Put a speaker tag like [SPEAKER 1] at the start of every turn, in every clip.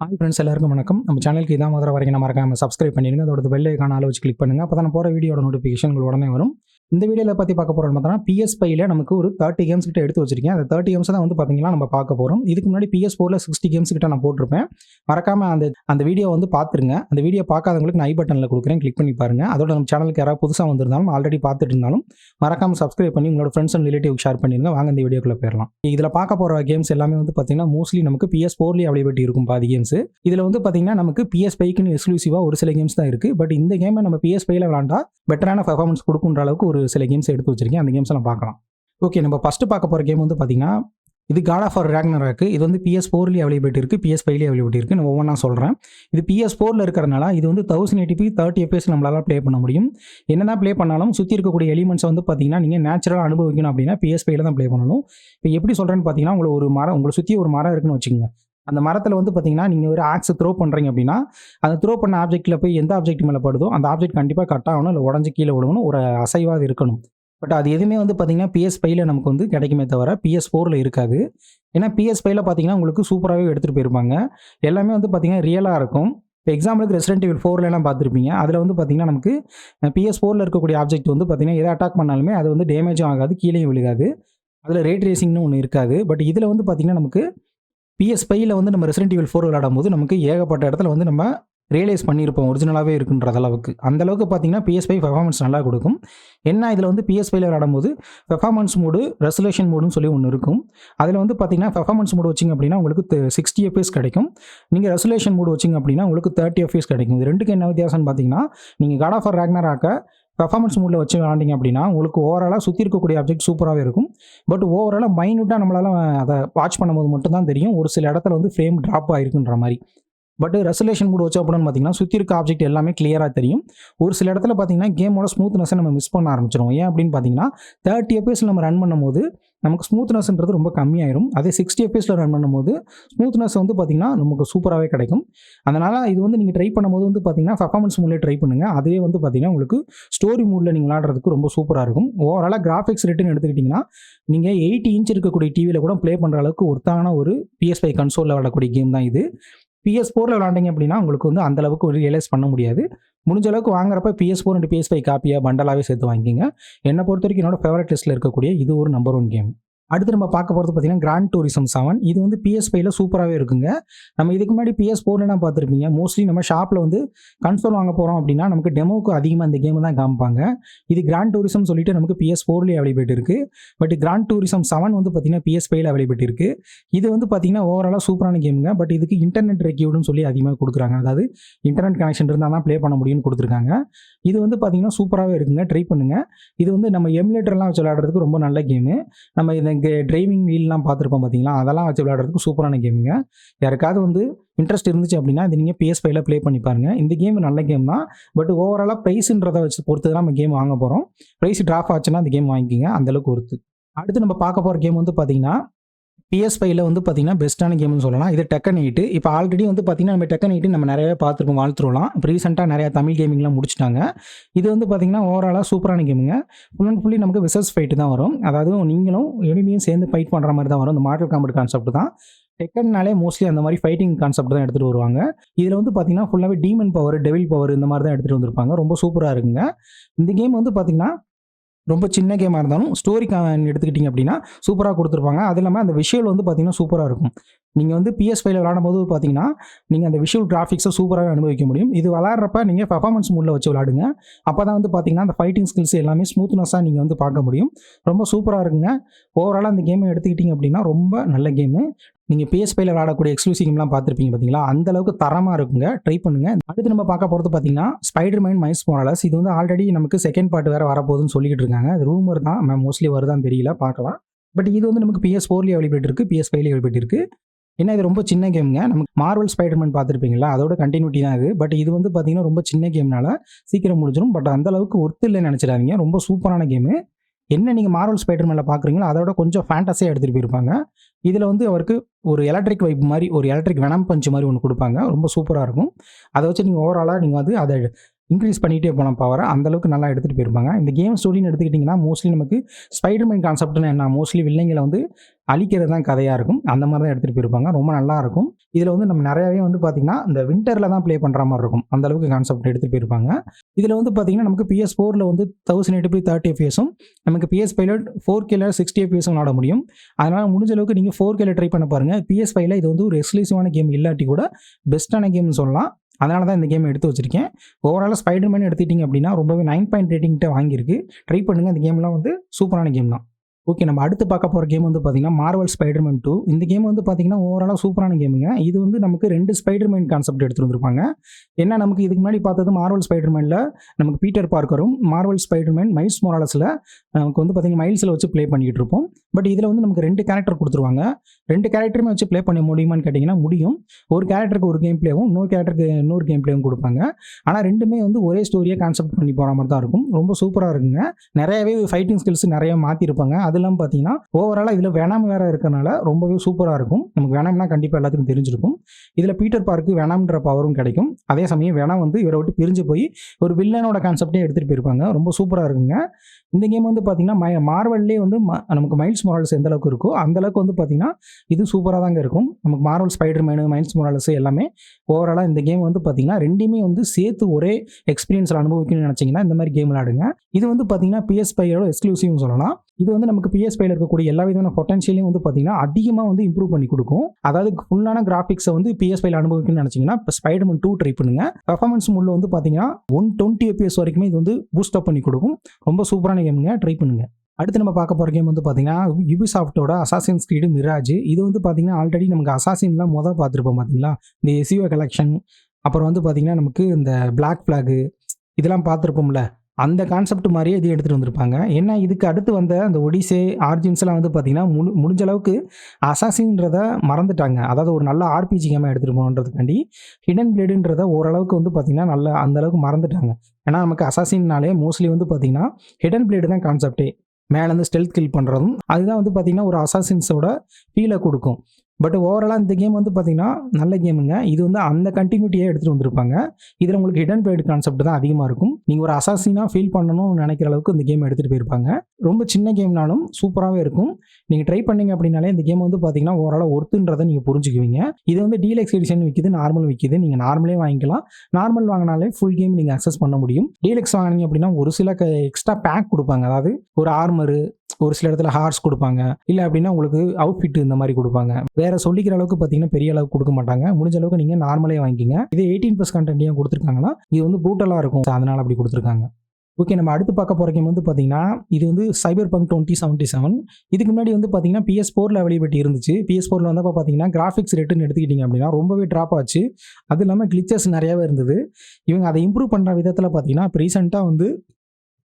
[SPEAKER 1] Hi friends எல்லாருக்கும் வணக்கம். நம்ம சேனலுக்கு இதான் முதல்ல வரைக்கும் நம்ம மறக்காம சப்ஸ்கிரைப் பண்ணிடுங்க அதோட பெல் ஐக்கான அளவு வச்சு கிளிக் பண்ணுங்கள் அப்போ தான் போகிற வீடியோட நோட்டிஃபிகேஷன் உங்களுக்கு உடனே வரும். இந்த வீடியோவில் பற்றி பார்க்க போகிறோம் பார்த்தோம்னா பிஎஸ் ஃபைவ்ல நமக்கு ஒரு தேர்ட்டி கேம்ஸ் கிட்ட எடுத்து வச்சிருக்கேன். அந்த தேர்ட்டி கேம்ஸ் தான் வந்து பார்த்தீங்கன்னா நம்ம பார்க்க போகிறோம் இதுக்கு முன்னாடி பிஎஸ் ஃபோரில் சிக்ஸ்டி கேம்ஸ் கிட்ட நான் போட்டிருப்பேன். மறக்காமல் அந்த அந்த வீடியோ வந்து பார்த்துருங்க. அந்த வீடியோ பார்க்காதவங்களுக்கு நான் ஐ பட்டனில் கொடுக்குறேன். கிளிக் பண்ணி பாருங்க. அதோட நம்ம சேனலுக்கு யாராவது புதுசாக வந்திருந்தாலும் ஆல்ரெடி பார்த்துட்டு இருந்தாலும் மறக்காம சப்ஸ்கிரைப் பண்ணி உங்களோட ஃப்ரெண்ட்ஸ் அண்ட் ரிலேட்டிவ் ஷேர் பண்ணிருங்க. வாங்க இந்த வீடியோக்குள்ள போயிடலாம். இதில் பார்க்க போகிற கேம்ஸ் எல்லாமே வந்து பார்த்தீங்கன்னா மோஸ்ட்லி நமக்கு பிஎஸ் ஃபோர்லேயே அவைலபிலிட்டி இருக்கும் பாதி கேம்ஸ் இதில் வந்து பார்த்தீங்கன்னா நமக்கு பிஎஸ் பைக்குன்னு எக்ஸ்க்ளூசிவாக ஒரு சில கேம்ஸ் தான் இருக்குது பட் இந்த கேமை நம்ம பிஎஸ் பையில் விளாண்டா பெட்டரான பர்ஃபார்மன்ஸ் கொடுக்குன்ற அளவுக்கு ஒரு சில கேம்ஸ் எடுத்து வச்சிருக்கேன். அந்த கேம்ஸ் எல்லாம் பார்க்கலாம். ஓகே நம்ம ஃபஸ்ட்டு பார்க்க போகிற கேம் வந்து பார்த்தீங்கன்னா இது காட் ஆஃப் ஆர் ரேக்னர் இருக்குது இது வந்து பிஎஸ் ஃபோர்லேயே அவைலபிலிட்டி இருக்குது பிஎஸ் ஃபைவ்லேயே அவைலபிலிட்டி இருக்குது நான் ஒவ்வொன்றா சொல்கிறேன் இது பிஎஸ் ஃபோரில் இருக்கிறனால இது வந்து thousand eighty P thirty FS நம்மளால ப்ளே பண்ண முடியும். என்ன தான் ப்ளே பண்ணாலும் சுற்றி இருக்கக்கூடிய எலிமெண்ட்ஸை வந்து பார்த்தீங்கன்னா நீங்கள் நேச்சுரலாக அனுபவிக்கணும் அப்படின்னா பிஎஸ் ஃபைவ்ல தான் ப்ளே பண்ணணும். இப்போ எப்படி சொல்கிறேன்னு பார்த்தீங்கன்னா உங்களை ஒரு மரம் உங்களை சுற்றி ஒரு மரம் இருக்குன்னு வச்சுக்கோங்க. அந்த மரத்தில் வந்து பார்த்தீங்கன்னா நீங்கள் ஒரு ஆக்ஸை த்ரோ பண்ணுறீங்க அப்படின்னா அந்த த்ரோ பண்ண ஆப்ஜெக்ட்டில் போய் எந்த ஆப்ஜெக்ட் மேலே படுதோ அந்த ஆப்ஜெக்ட் கண்டிப்பாக கட் ஆகணும் இல்லை உடஞ்சி கீழே விழுகணும் ஒரு அசைவாக இருக்கணும். பட் அது எதுவுமே வந்து பார்த்தீங்கன்னா பிஎஸ் ஃபைவ்ல நமக்கு வந்து கிடைக்குமே தவிர பிஎஸ் ஃபோரில் இருக்காது. ஏன்னா பிஎஸ் ஃபைவ்ல பார்த்தீங்கன்னா உங்களுக்கு சூப்பராகவே எடுத்துகிட்டு போயிருப்பாங்க. எல்லாமே வந்து பார்த்தீங்கன்னா ரியலாக இருக்கும். இப்போ எக்ஸாம்பிளுக்கு ரெசிடென்ட் இவில் ஃபோர்லாம் பார்த்துருப்பீங்க அதில் வந்து பார்த்தீங்கன்னா நமக்கு பிஎஸ் ஃபோரில் இருக்கக்கூடிய ஆப்ஜெக்ட் வந்து பார்த்தீங்கன்னா எதை அட்டாக் பண்ணாலுமே அது வந்து டேமேஜும் ஆகாது கீழேயும் விழுகாது. அதில் ரேட் ரேசிங்னு ஒன்று இருக்காது. பட் இதில் வந்து பார்த்தீங்கன்னா நமக்கு பிஎஸ் வந்து நம்ம ரெசிடென்ட் டிவில் ஃபோர் விளையாடும் போது நமக்கு ஏகப்பட்ட இடத்துல வந்து நம்ம ரியலைஸ் பண்ணியிருப்போம் ஒரிஜினலாகவே இருக்குன்றது அளவுக்கு. அந்த அளவுக்கு பார்த்தீங்கன்னா பிஎஸ் ஃபைவ் பெர்ஃபார்மன்ஸ் நல்லா கொடுக்கும். என்ன இதில் வந்து பிஎஸ் ஃபைவ்ல பெர்ஃபார்மன்ஸ் மோடு ரெசுலேஷன் மோடுன்னு சொல்லி ஒன்று இருக்கும். அதில் வந்து பார்த்தீங்கன்னா பெர்ஃபார்மன்ஸ் மோடு வச்சிங்க அப்படின்னா உங்களுக்கு சிக்ஸ்டி எஃப்எஸ் கிடைக்கும். நீங்கள் ரெசுலேஷன் மோடு வச்சிங்க அப்படின்னா உங்களுக்கு தேர்ட்டி எஃப்எஸ் கிடைக்கும். இது ரெண்டுக்கு என்ன வித்தியாசம்னு பார்த்தீங்கன்னா நீங்கள் காட் ஆஃப் ரேக்னர் ஆக்க பெர்ஃபார்மன்ஸ் மூடில் வச்சு விளாண்டிங்க அப்படின்னா உங்களுக்கு ஓவராலாக சுற்றி இருக்கக்கூடிய ஆப்ஜெக்ட் சூப்பராகவே இருக்கும். பட் ஓவராலாக மைன்யூட்டாக நம்மளால் அதை வாட்ச் பண்ணும்போது மட்டும்தான் தெரியும். ஒரு சில இடத்துல வந்து ஃப்ரேம் ட்ராப் ஆகிருக்குன்ற மாதிரி. பட் ரெசலேஷன் மூட் வச்சோம் அப்படின்னு பார்த்தீங்கன்னா சுற்றி இருக்க ஆப்ஜெக்ட் எல்லாமே கிளியராக தெரியும். ஒரு சில இடத்துல பார்த்தீங்கன்னா கேமோட ஸ்மூத்னஸை நம்ம மிஸ் பண்ண ஆரம்பிச்சிடும் ஏன் அப்படின்னு பார்த்தீங்கன்னா தேர்ட்டி எஃப்எஸில் நம்ம ரன் பண்ணும்போது நமக்கு ஸ்மூத்னஸ்ன்றது ரொம்ப கம்மியாயிரும். அதே சிக்ஸ்டி எஃப்எஸில் ரன் பண்ணும்போது ஸ்மூத்னஸ் வந்து பார்த்திங்கன்னா நமக்கு சூப்பராகவே கிடைக்கும். அதனால் இது வந்து நீங்கள் ட்ரை பண்ணும்போது வந்து பார்த்தீங்கன்னா பர்ஃபார்மன்ஸ் மூலியம் ட்ரை பண்ணுங்கள் அதுவே வந்து பார்த்தீங்கன்னா உங்களுக்கு ஸ்டோரி மூடில் நீங்கள் விளாடுறதுக்கு ரொம்ப சூப்பராக இருக்கும். ஓவராலாக கிராஃபிக்ஸ் ரேட்டுன்னு எடுத்துக்கிட்டிங்கன்னா நீங்கள் எயிட்டி இன்ச் இருக்கக்கூடிய டிவியில் கூட ப்ளே பண்ணுற அளவுக்கு ஒருத்தான ஒரு பிஎஸ்பை கன்சோலில் விளாடக்கூடிய கேம் தான் இது. பிஎஸ் ஃபோரில் விளாண்டிங்க அப்படின்னா உங்களுக்கு வந்து அந்த அளவுக்கு ஒரு ரியலைஸ் பண்ண முடியாது. முடிஞ்ச அளவுக்கு வாங்குறப்ப PS four and PS five காப்பியாக பண்டலாகவே சேர்த்து வாங்கிக்கிங்க. என்னை பொறுத்த வரைக்கும் என்னோட ஃபேவரட் லிஸ்ட்டில் இருக்கக்கூடிய இது ஒரு நம்பர் ஒன் கேம் அடுத்து நம்ம பார்க்க போகிறது பார்த்தீங்கன்னா கிராண்ட் டூரிசம் செவன் இது வந்து பிஎஸ் ஃபைவ்ல சூப்பராகவே இருக்குங்க. நம்ம இதுக்கு முன்னாடி பிஎஸ் ஃபோர்லாம் பார்த்துருப்பீங்க. மோஸ்ட்லி நம்ம ஷாப்பில் வந்து கன்சோல் வாங்க போகிறோம் அப்படின்னா நமக்கு டெமோக்கு அதிகமாக இந்த கேம் தான் காமிப்பாங்க. இது கிராண்ட் டூரிசம் சொல்லிட்டு நமக்கு பிஎஸ் ஃபோர்லேயே அவைலபிலிட்டி இருக்குது பட் கிராண்ட் டூரிசம் செவன் வந்து பார்த்தீங்கன்னா பிஎஸ் ஃபைவ்ல அவைலபிலிட்டி இருக்குது இது வந்து பார்த்தீங்கன்னா ஓவராலாக சூப்பரான கேமுங்க பட் இதுக்கு இன்டர்நெட் ரெக்யூடுன்னு சொல்லி அதிகமாக கொடுக்குறாங்க. அதாவது இன்டர்நெட் கனெக்ஷன் இருந்தால் தான் ப்ளே பண்ண முடியும்னு கொடுத்துருக்காங்க. இது வந்து பார்த்தீங்கன்னா சூப்பராகவே இருக்குங்க. ட்ரை பண்ணுங்கள் இது வந்து நம்ம எமுலேட்டர்லாம் வச்சு விளையாடுறதுக்கு ரொம்ப நல்ல கேமு நம்ம இந்த இங்கே டிரைவிங் வீல்லாம் பார்த்துருப்போம் பார்த்தீங்களா அதெல்லாம் வச்சு விளையாடுறதுக்கு சூப்பரான கேமுங்க யாருக்காவது வந்து இன்ட்ரெஸ்ட் இருந்துச்சு அப்படின்னா இது நீங்கள் பிஎஸ் ஃபைவ்ல ப்ளே பண்ணி பாருங்கள் இந்த கேம் நல்ல கேம் தான். பட் ஓவராலாக ப்ரைஸுன்றதை வச்சு பொறுத்து தான் நம்ம கேம் வாங்க போகிறோம் ப்ரைஸ் ட்ராஃப் ஆச்சுன்னா அந்த கேம் வாங்கிக்கிங்க. அந்தளவுக்கு ஒருத்து அடுத்து நம்ம பார்க்க போகிற கேம் வந்து பார்த்தீங்கன்னா பிஎஸ் ஃபைவ்ல வந்து பார்த்தீங்கன்னா பெஸ்ட்டான கேம்னு சொல்லலாம். இது டெக்கன் எயிட்டு இப்போ ஆல்ரெடி வந்து பார்த்தீங்கன்னா நம்ம டெக்கன் எயிட்டு நம்ம நிறையவே பார்த்துருக்கோம் வாழ்த்துருலாம் இப்போ ரீசெண்டாக நிறையா தமிழ் கேமிங்லாம் முடிச்சிட்டாங்க. இது வந்து பார்த்தீங்கன்னா ஓவராலாக சூப்பரான கேமுங்க ஃபுல் அண்ட் ஃபுல்லி நமக்கு விசஸ் ஃபைட்டு தான் வரும். அதாவது நீங்களும் எனிமையும் சேர்ந்து ஃபைட் பண்ணுற மாதிரி தான் வரும். இந்த மாடல் காம்பட் கான்செப்ட் தான். டெக்கன்னாலே மோஸ்ட்லி அந்த மாதிரி ஃபைட்டிங் கான்செப்ட் தான் எடுத்துகிட்டு வருவாங்க. இதில் வந்து பார்த்தீங்கன்னா ஃபுல்லாகவே டீமன் பவர் டெவில் பவர் இந்த மாதிரி தான் எடுத்துகிட்டு வந்திருப்பாங்க. ரொம்ப சூப்பராக இருக்குங்க. இந்த கேம் வந்து பார்த்தீங்கன்னா ரொம்ப சின்ன கேமாக இருந்தாலும் ஸ்டோரி எடுத்துக்கிட்டிங்க அப்படின்னா சூப்பராக கொடுத்துருப்பாங்க. அது இல்லாமல் அந்த விஷுவல் வந்து பார்த்தீங்கன்னா சூப்பராக இருக்கும். நீங்கள் வந்து பிஎஸ் ஃபைவ்ல விளாடும் போது பார்த்தீங்கன்னா நீங்கள் அந்த விஷுவல் கிராஃபிக்ஸை சூப்பராக அனுபவிக்க முடியும். இது விளாட்றப்ப நீங்கள் பெர்ஃபார்மன்ஸ் மூடில் வச்சு விளாடுங்க அப்போ தான் வந்து பார்த்தீங்கன்னா அந்த ஃபைட்டிங் ஸ்கில்ஸ் எல்லாமே ஸ்மூத்னஸாக நீங்கள் வந்து பார்க்க முடியும். ரொம்ப சூப்பராக இருக்குங்க. ஓவராலாக அந்த கேமை எடுத்துக்கிட்டிங்க அப்படின்னா ரொம்ப நல்ல கேமு நீங்கள் பிஎஸ் விளாடக்கூடிய எக்ஸ்க்ளூசிவ் கேம்லாம் பார்த்துருப்பீங்க பார்த்தீங்களா அந்த அளவுக்கு தரமாக இருக்குங்க. ட்ரை பண்ணுங்க. அடுத்து நம்ம பார்க்க போகிறது பார்த்தீங்கன்னா ஸ்பைடர் மைன் மைஸ் மொராலஸ் இது வந்து ஆல்ரெடி நமக்கு செகண்ட் பார்ட் வேறு வரப்போகுதுன்னு சொல்லிட்டு இருக்காங்க. அது ரூமர் தான். மோஸ்ட்லி வருதான்னு தெரியல. பார்க்கலாம். பட் இது வந்து நமக்கு பிஎஸ் ஃபோர்லேயே அவைலபிலிட்டி இருக்குது பிஎஸ் ஃபைவ்லேயே அவைலபிலிட்டி இருக்குது ஏன்னா இது ரொம்ப சின்ன கேம்ங்க நமக்கு மார்வல் ஸ்பைடர்மேன் பார்த்துருப்பீங்களா? அதோட கண்டினியூட்டி தான் இது. பட் இது வந்து பார்த்தீங்கன்னா ரொம்ப சின்ன கேம்னால சீக்கிரம் முடிஞ்சிடும் பட் அந்த அளவுக்கு ஒர்த்து இல்லைன்னு நினச்சிடாதீங்க. ரொம்ப சூப்பரான கேமு என்ன நீங்கள் மார்வல் ஸ்பைடர்மேனில் பார்க்குறீங்களோ அதோட கொஞ்சம் ஃபேண்டஸியாக எடுத்துகிட்டு போயிருப்பாங்க. இதில் வந்து அவருக்கு ஒரு எலக்ட்ரிக் வைப் மாதிரி ஒரு எலக்ட்ரிக் வெனம் பஞ்சு மாதிரி ஒன்று கொடுப்பாங்க. ரொம்ப சூப்பராக இருக்கும். அதை வச்சு நீங்கள் ஓவராலாக நீங்கள் வந்து அதை இன்க்ரீஸ் பண்ணிகிட்டே போன பவரை அந்தளவுக்கு நல்லா எடுத்துகிட்டு போயிருப்பாங்க. இந்த கேம் ஸ்டோரின்னு எடுத்துக்கிட்டிங்கன்னா மோஸ்ட்லி நமக்கு ஸ்பைடர்மேன் கான்செப்ட்னு என்ன? மோஸ்ட்லி வில்லைங்களை வந்து அழிக்கிறது தான் கதையாக இருக்கும். அந்த மாதிரி தான் எடுத்துகிட்டு போயிருப்பாங்க. ரொம்ப நல்லா இருக்கும். இதில் வந்து நம்ம நிறையாவே வந்து பார்த்திங்கன்னா இந்த விண்டரில் தான் ப்ளே பண்ணுற மாதிரி இருக்கும். அந்த அளவுக்கு கான்செப்ட் எடுத்துகிட்டு போயிருப்பாங்க. இதில் வந்து பார்த்திங்கன்னா நமக்கு பிஎஸ் ஃபோரில் வந்து தௌசண்ட் எயிட்டி தேர்ட்டி எஃப்எஸும் நமக்கு பிஎஸ் ஃபைவ்ல ஃபோர் கேல சிக்ஸ்டி எஃப்எஸும் விளாட முடியும். அதனால் முடிஞ்ச அளவுக்கு நீங்கள் ஃபோர் கேல ட்ரை பண்ண பாருங்கள் பிஎஸ் ஃபைவ்ல இது வந்து ஒரு எக்ஸ்க்ளூசிவான கேம் இல்லாட்டி கூட பெஸ்ட்டான கேம்னு சொல்லலாம். அதனால தான் இந்த கேம் எடுத்து வச்சிருக்கேன். ஓவராலாக ஸ்பைடர்மேன் எடுத்துட்டிங்க அப்படின்னா ரொம்பவே நைன் பாயிண்ட் ரேட்டிங்கிட்ட வாங்கியிருக்கு. ட்ரை பண்ணுங்கள் இந்த கேம்லாம் வந்து சூப்பரான கேம் தான். ஓகே நம்ம அடுத்து பார்க்க போகிற கேம் வந்து பார்த்தீங்கன்னா மார்வல் ஸ்பைடர்மேன் டூ இந்த கேம் வந்து பார்த்தீங்கன்னா ஓவராலாக சூப்பரான கேமுங்க இது வந்து நமக்கு ரெண்டு ஸ்பைடர்மேன் கான்செப்ட் எடுத்து வந்திருப்பாங்க. என்ன நமக்கு இதுக்கு முன்னாடி பார்த்தது மார்வல் ஸ்பைடர்மேனில் நமக்கு பீட்டர் பார்க்கரும் மார்வல் ஸ்பைடர்மேன் மைல்ஸ் மொராலஸில் நமக்கு வந்து பார்த்தீங்கன்னா மைல்ஸில் வச்சு ப்ளே பண்ணிகிட்டு இருப்போம். பட் இதில் வந்து நமக்கு ரெண்டு கேரக்டர் கொடுத்துருவாங்க. ரெண்டு கேரக்டருமே வச்சு ப்ளே பண்ண முடியுமான்னு கேட்டிங்கன்னா முடியும். ஒரு கேரக்டருக்கு ஒரு கேம் ப்ளேவும் இன்னொரு கேரக்டருக்கு இன்னொரு கேம் ப்ளேவும் கொடுப்பாங்க. ஆனால் ரெண்டுமே வந்து ஒரே ஸ்டோரியை கான்செப்ட் பண்ணி போகிற மாதிரி தான் இருக்கும். ரொம்ப சூப்பராக இருக்குங்க. நிறையவே ஃபைட்டிங் ஸ்கில்ஸ் நிறைய மாற்றிருப்பாங்க அது இல்லாமல் பார்த்தீங்கன்னா ஓவராலாக இதில் வேணாம் வேற இருக்கிறனால ரொம்பவே சூப்பராக இருக்கும். நமக்கு வேணாம்னா கண்டிப்பாக எல்லாத்துக்கும் தெரிஞ்சிருக்கும். இதில் பீட்டர் பார்க்கு வேணாம்ன்ற பவரும் கிடைக்கும். அதே சமயம் வேணாம் வந்து இவரை விட்டு பிரிஞ்சு போய் ஒரு வில்லனோட கான்செப்டே எடுத்துகிட்டு போயிருப்பாங்க. ரொம்ப சூப்பராக இருக்குங்க. இந்த கேம் வந்து பார்த்தீங்கன்னா மார்வல்லே வந்து ம- நமக்கு மைல்ஸ் மொரால்ஸ் எந்த அளவுக்கு இருக்கோ அந்த அளவுக்கு வந்து பார்த்தீங்கன்னா இது சூப்பராக தாங்க இருக்கும். நமக்கு Marvel Spiderman Miles Morales எல்லாமே ஓவராலாக இந்த கேம் வந்து பார்த்தீங்கன்னா ரெண்டுமே வந்து சேர்த்து ஒரே எக்ஸ்பீரியன்ஸில் அனுபவிக்கணும்னு நினச்சிங்கன்னா இந்த மாதிரி கேம் விளாடுங்க இது வந்து பார்த்தீங்கன்னா பிஎஸ் ஃபைவோட எக்ஸ்க்ளூசிவ்னு சொல்லலாம். இது வந்து நமக்கு பிஎஸ்பையில் இருக்கக்கூடிய எல்லா விதமான பொட்டன்ஷியலையும் வந்து பார்த்தீங்கன்னா அதிகமாக வந்து இம்ப்ரூவ் பண்ணி கொடுக்கும். அதாவது ஃபுல்லான கிராஃபிக்ஸை வந்து பிஎஸ் அனுபவிக்கணும்னு நினச்சிங்கன்னா இப்போ ஸ்பைடர்மன் டூ ட்ரை பண்ணுங்க. பர்ஃபார்மன்ஸ் முள்ள வந்து பார்த்தீங்கன்னா ஒன் டுவெண்ட்டி எபிஎஸ் வரைக்குமே இது வந்து பூஸ்ட் அப் பண்ணி கொடுக்கும். ரொம்ப சூப்பரான கேமுங்க ட்ரை பண்ணுங்க. அடுத்து நம்ம பார்க்க போகிற கேம் வந்து பார்த்தீங்கன்னா யூபிசாஃப்ட்டோட அசாசின் ஸ்க்ரீடு மிராஜ் இது வந்து பார்த்தீங்கன்னா ஆல்ரெடி நமக்கு அசாசின்லாம் மொதல் பார்த்துருப்போம் பார்த்தீங்களா இந்த எசிஓ கலெக்ஷன் அப்புறம் வந்து பார்த்தீங்கன்னா நமக்கு இந்த பிளாக் ஃப்ளாகு இதெல்லாம் பார்த்துருப்போம்ல. அந்த கான்செப்ட் மாதிரியே இது எடுத்துகிட்டு வந்திருப்பாங்க. ஏன்னா இதுக்கு அடுத்து வந்த அந்த ஒடிசே ஆர்ஜின்ஸ்லாம் வந்து பார்த்திங்கன்னா முழு முடிஞ்ச அளவுக்கு அசாசின்றத மறந்துட்டாங்க. அதாவது ஒரு நல்ல ஆர்பிஜி கேமாக எடுத்துகிட்டு போகணுன்றதுக்காண்டி ஹிடன் பிளேடுன்றத ஓரளவுக்கு வந்து பார்த்திங்கன்னா நல்ல அந்த அளவுக்கு மறந்துட்டாங்க. ஏன்னா நமக்கு அசாசின்னாலே மோஸ்ட்லி வந்து பார்த்தீங்கன்னா ஹிடன் பிளேடு தான் கான்செப்டே மேலேருந்து ஸ்டெல்த் கில் பண்ணுறதும் அதுதான் வந்து பார்த்திங்கன்னா ஒரு அசாசின்ஸோட ஃபீலை கொடுக்கும். பட் ஓவராலாக இந்த கேம் வந்து பார்த்தீங்கன்னா நல்ல கேமுங்க இது வந்து அந்த கண்டினியூட்டியே எடுத்துகிட்டு வந்திருப்பாங்க. இதில் உங்களுக்கு ஹிடன் பிளேடு கான்செப்ட் தான் அதிகமாக இருக்கும். நீங்கள் ஒரு அசாசினாக ஃபீல் பண்ணணும்னு நினைக்கிற அளவுக்கு இந்த கேம் எடுத்துகிட்டு போயிருப்பாங்க. ரொம்ப சின்ன கேம்னாலும் சூப்பராகவே இருக்கும். நீங்கள் ட்ரை பண்ணீங்க அப்படின்னாலே இந்த கேம் வந்து பார்த்தீங்கன்னா ஓரளவு ஒர்த்துன்றதை நீங்கள் புரிஞ்சுக்குவீங்க. இது வந்து டீலக்ஸ் எடிஷன் விற்கிது நார்மல் விற்கிது நீங்கள் நார்மலே வாங்கிக்கலாம். நார்மல் வாங்கினாலே ஃபுல் கேம் நீங்கள் அக்சஸ் பண்ண முடியும். டீலக்ஸ் வாங்கினீங்க அப்படின்னா ஒரு சில எக்ஸ்ட்ரா பேக் கொடுப்பாங்க. அதாவது ஒரு ஆர்மரு ஒரு சில இடத்துல ஹார்ஸ் கொடுப்பாங்க. இல்லை அப்படின்னா உங்களுக்கு அவுட்ஃபிட் இந்த மாதிரி கொடுப்பாங்க. வேற சொல்லிக்கிற அளவுக்கு பார்த்தீங்கன்னா பெரிய அளவுக்கு கொடுக்க மாட்டாங்க. முடிஞ்ச அளவுக்கு நீங்கள் நார்மலே வாங்கிக்கிங்க. இது எயிட்டீன் ப்ளஸ் கண்டென்ட் ஏன் கொடுத்துருக்காங்கன்னா இது வந்து பூட்டலாக இருக்கும். அதனால் அப்படி கொடுத்துருக்காங்க. ஓகே நம்ம அடுத்து பார்க்க போகிற கேம் வந்து பார்த்தீங்கன்னா இது வந்து Cyberpunk twenty seventy seven இதுக்கு முன்னாடி வந்து பார்த்தீங்கன்னா பிஎஸ் ஃபோரில் வெளிப்பட்டு இருந்துச்சு. பிஎஸ் ஃபோரில் வந்தப்போ பார்த்தீங்கன்னா கிராஃபிக்ஸ் ரேட்டுன்னு எடுத்துக்கிட்டிங்க அப்படின்னா ரொம்பவே ட்ராப் ஆச்சு. அது இல்லாமல் கிளிச்சஸ் நிறையாவே இருந்தது. இவங்க அதை இம்ப்ரூவ் பண்ணுற விதத்தில் பார்த்தீங்கன்னா இப்போ ரீசெண்டாக வந்து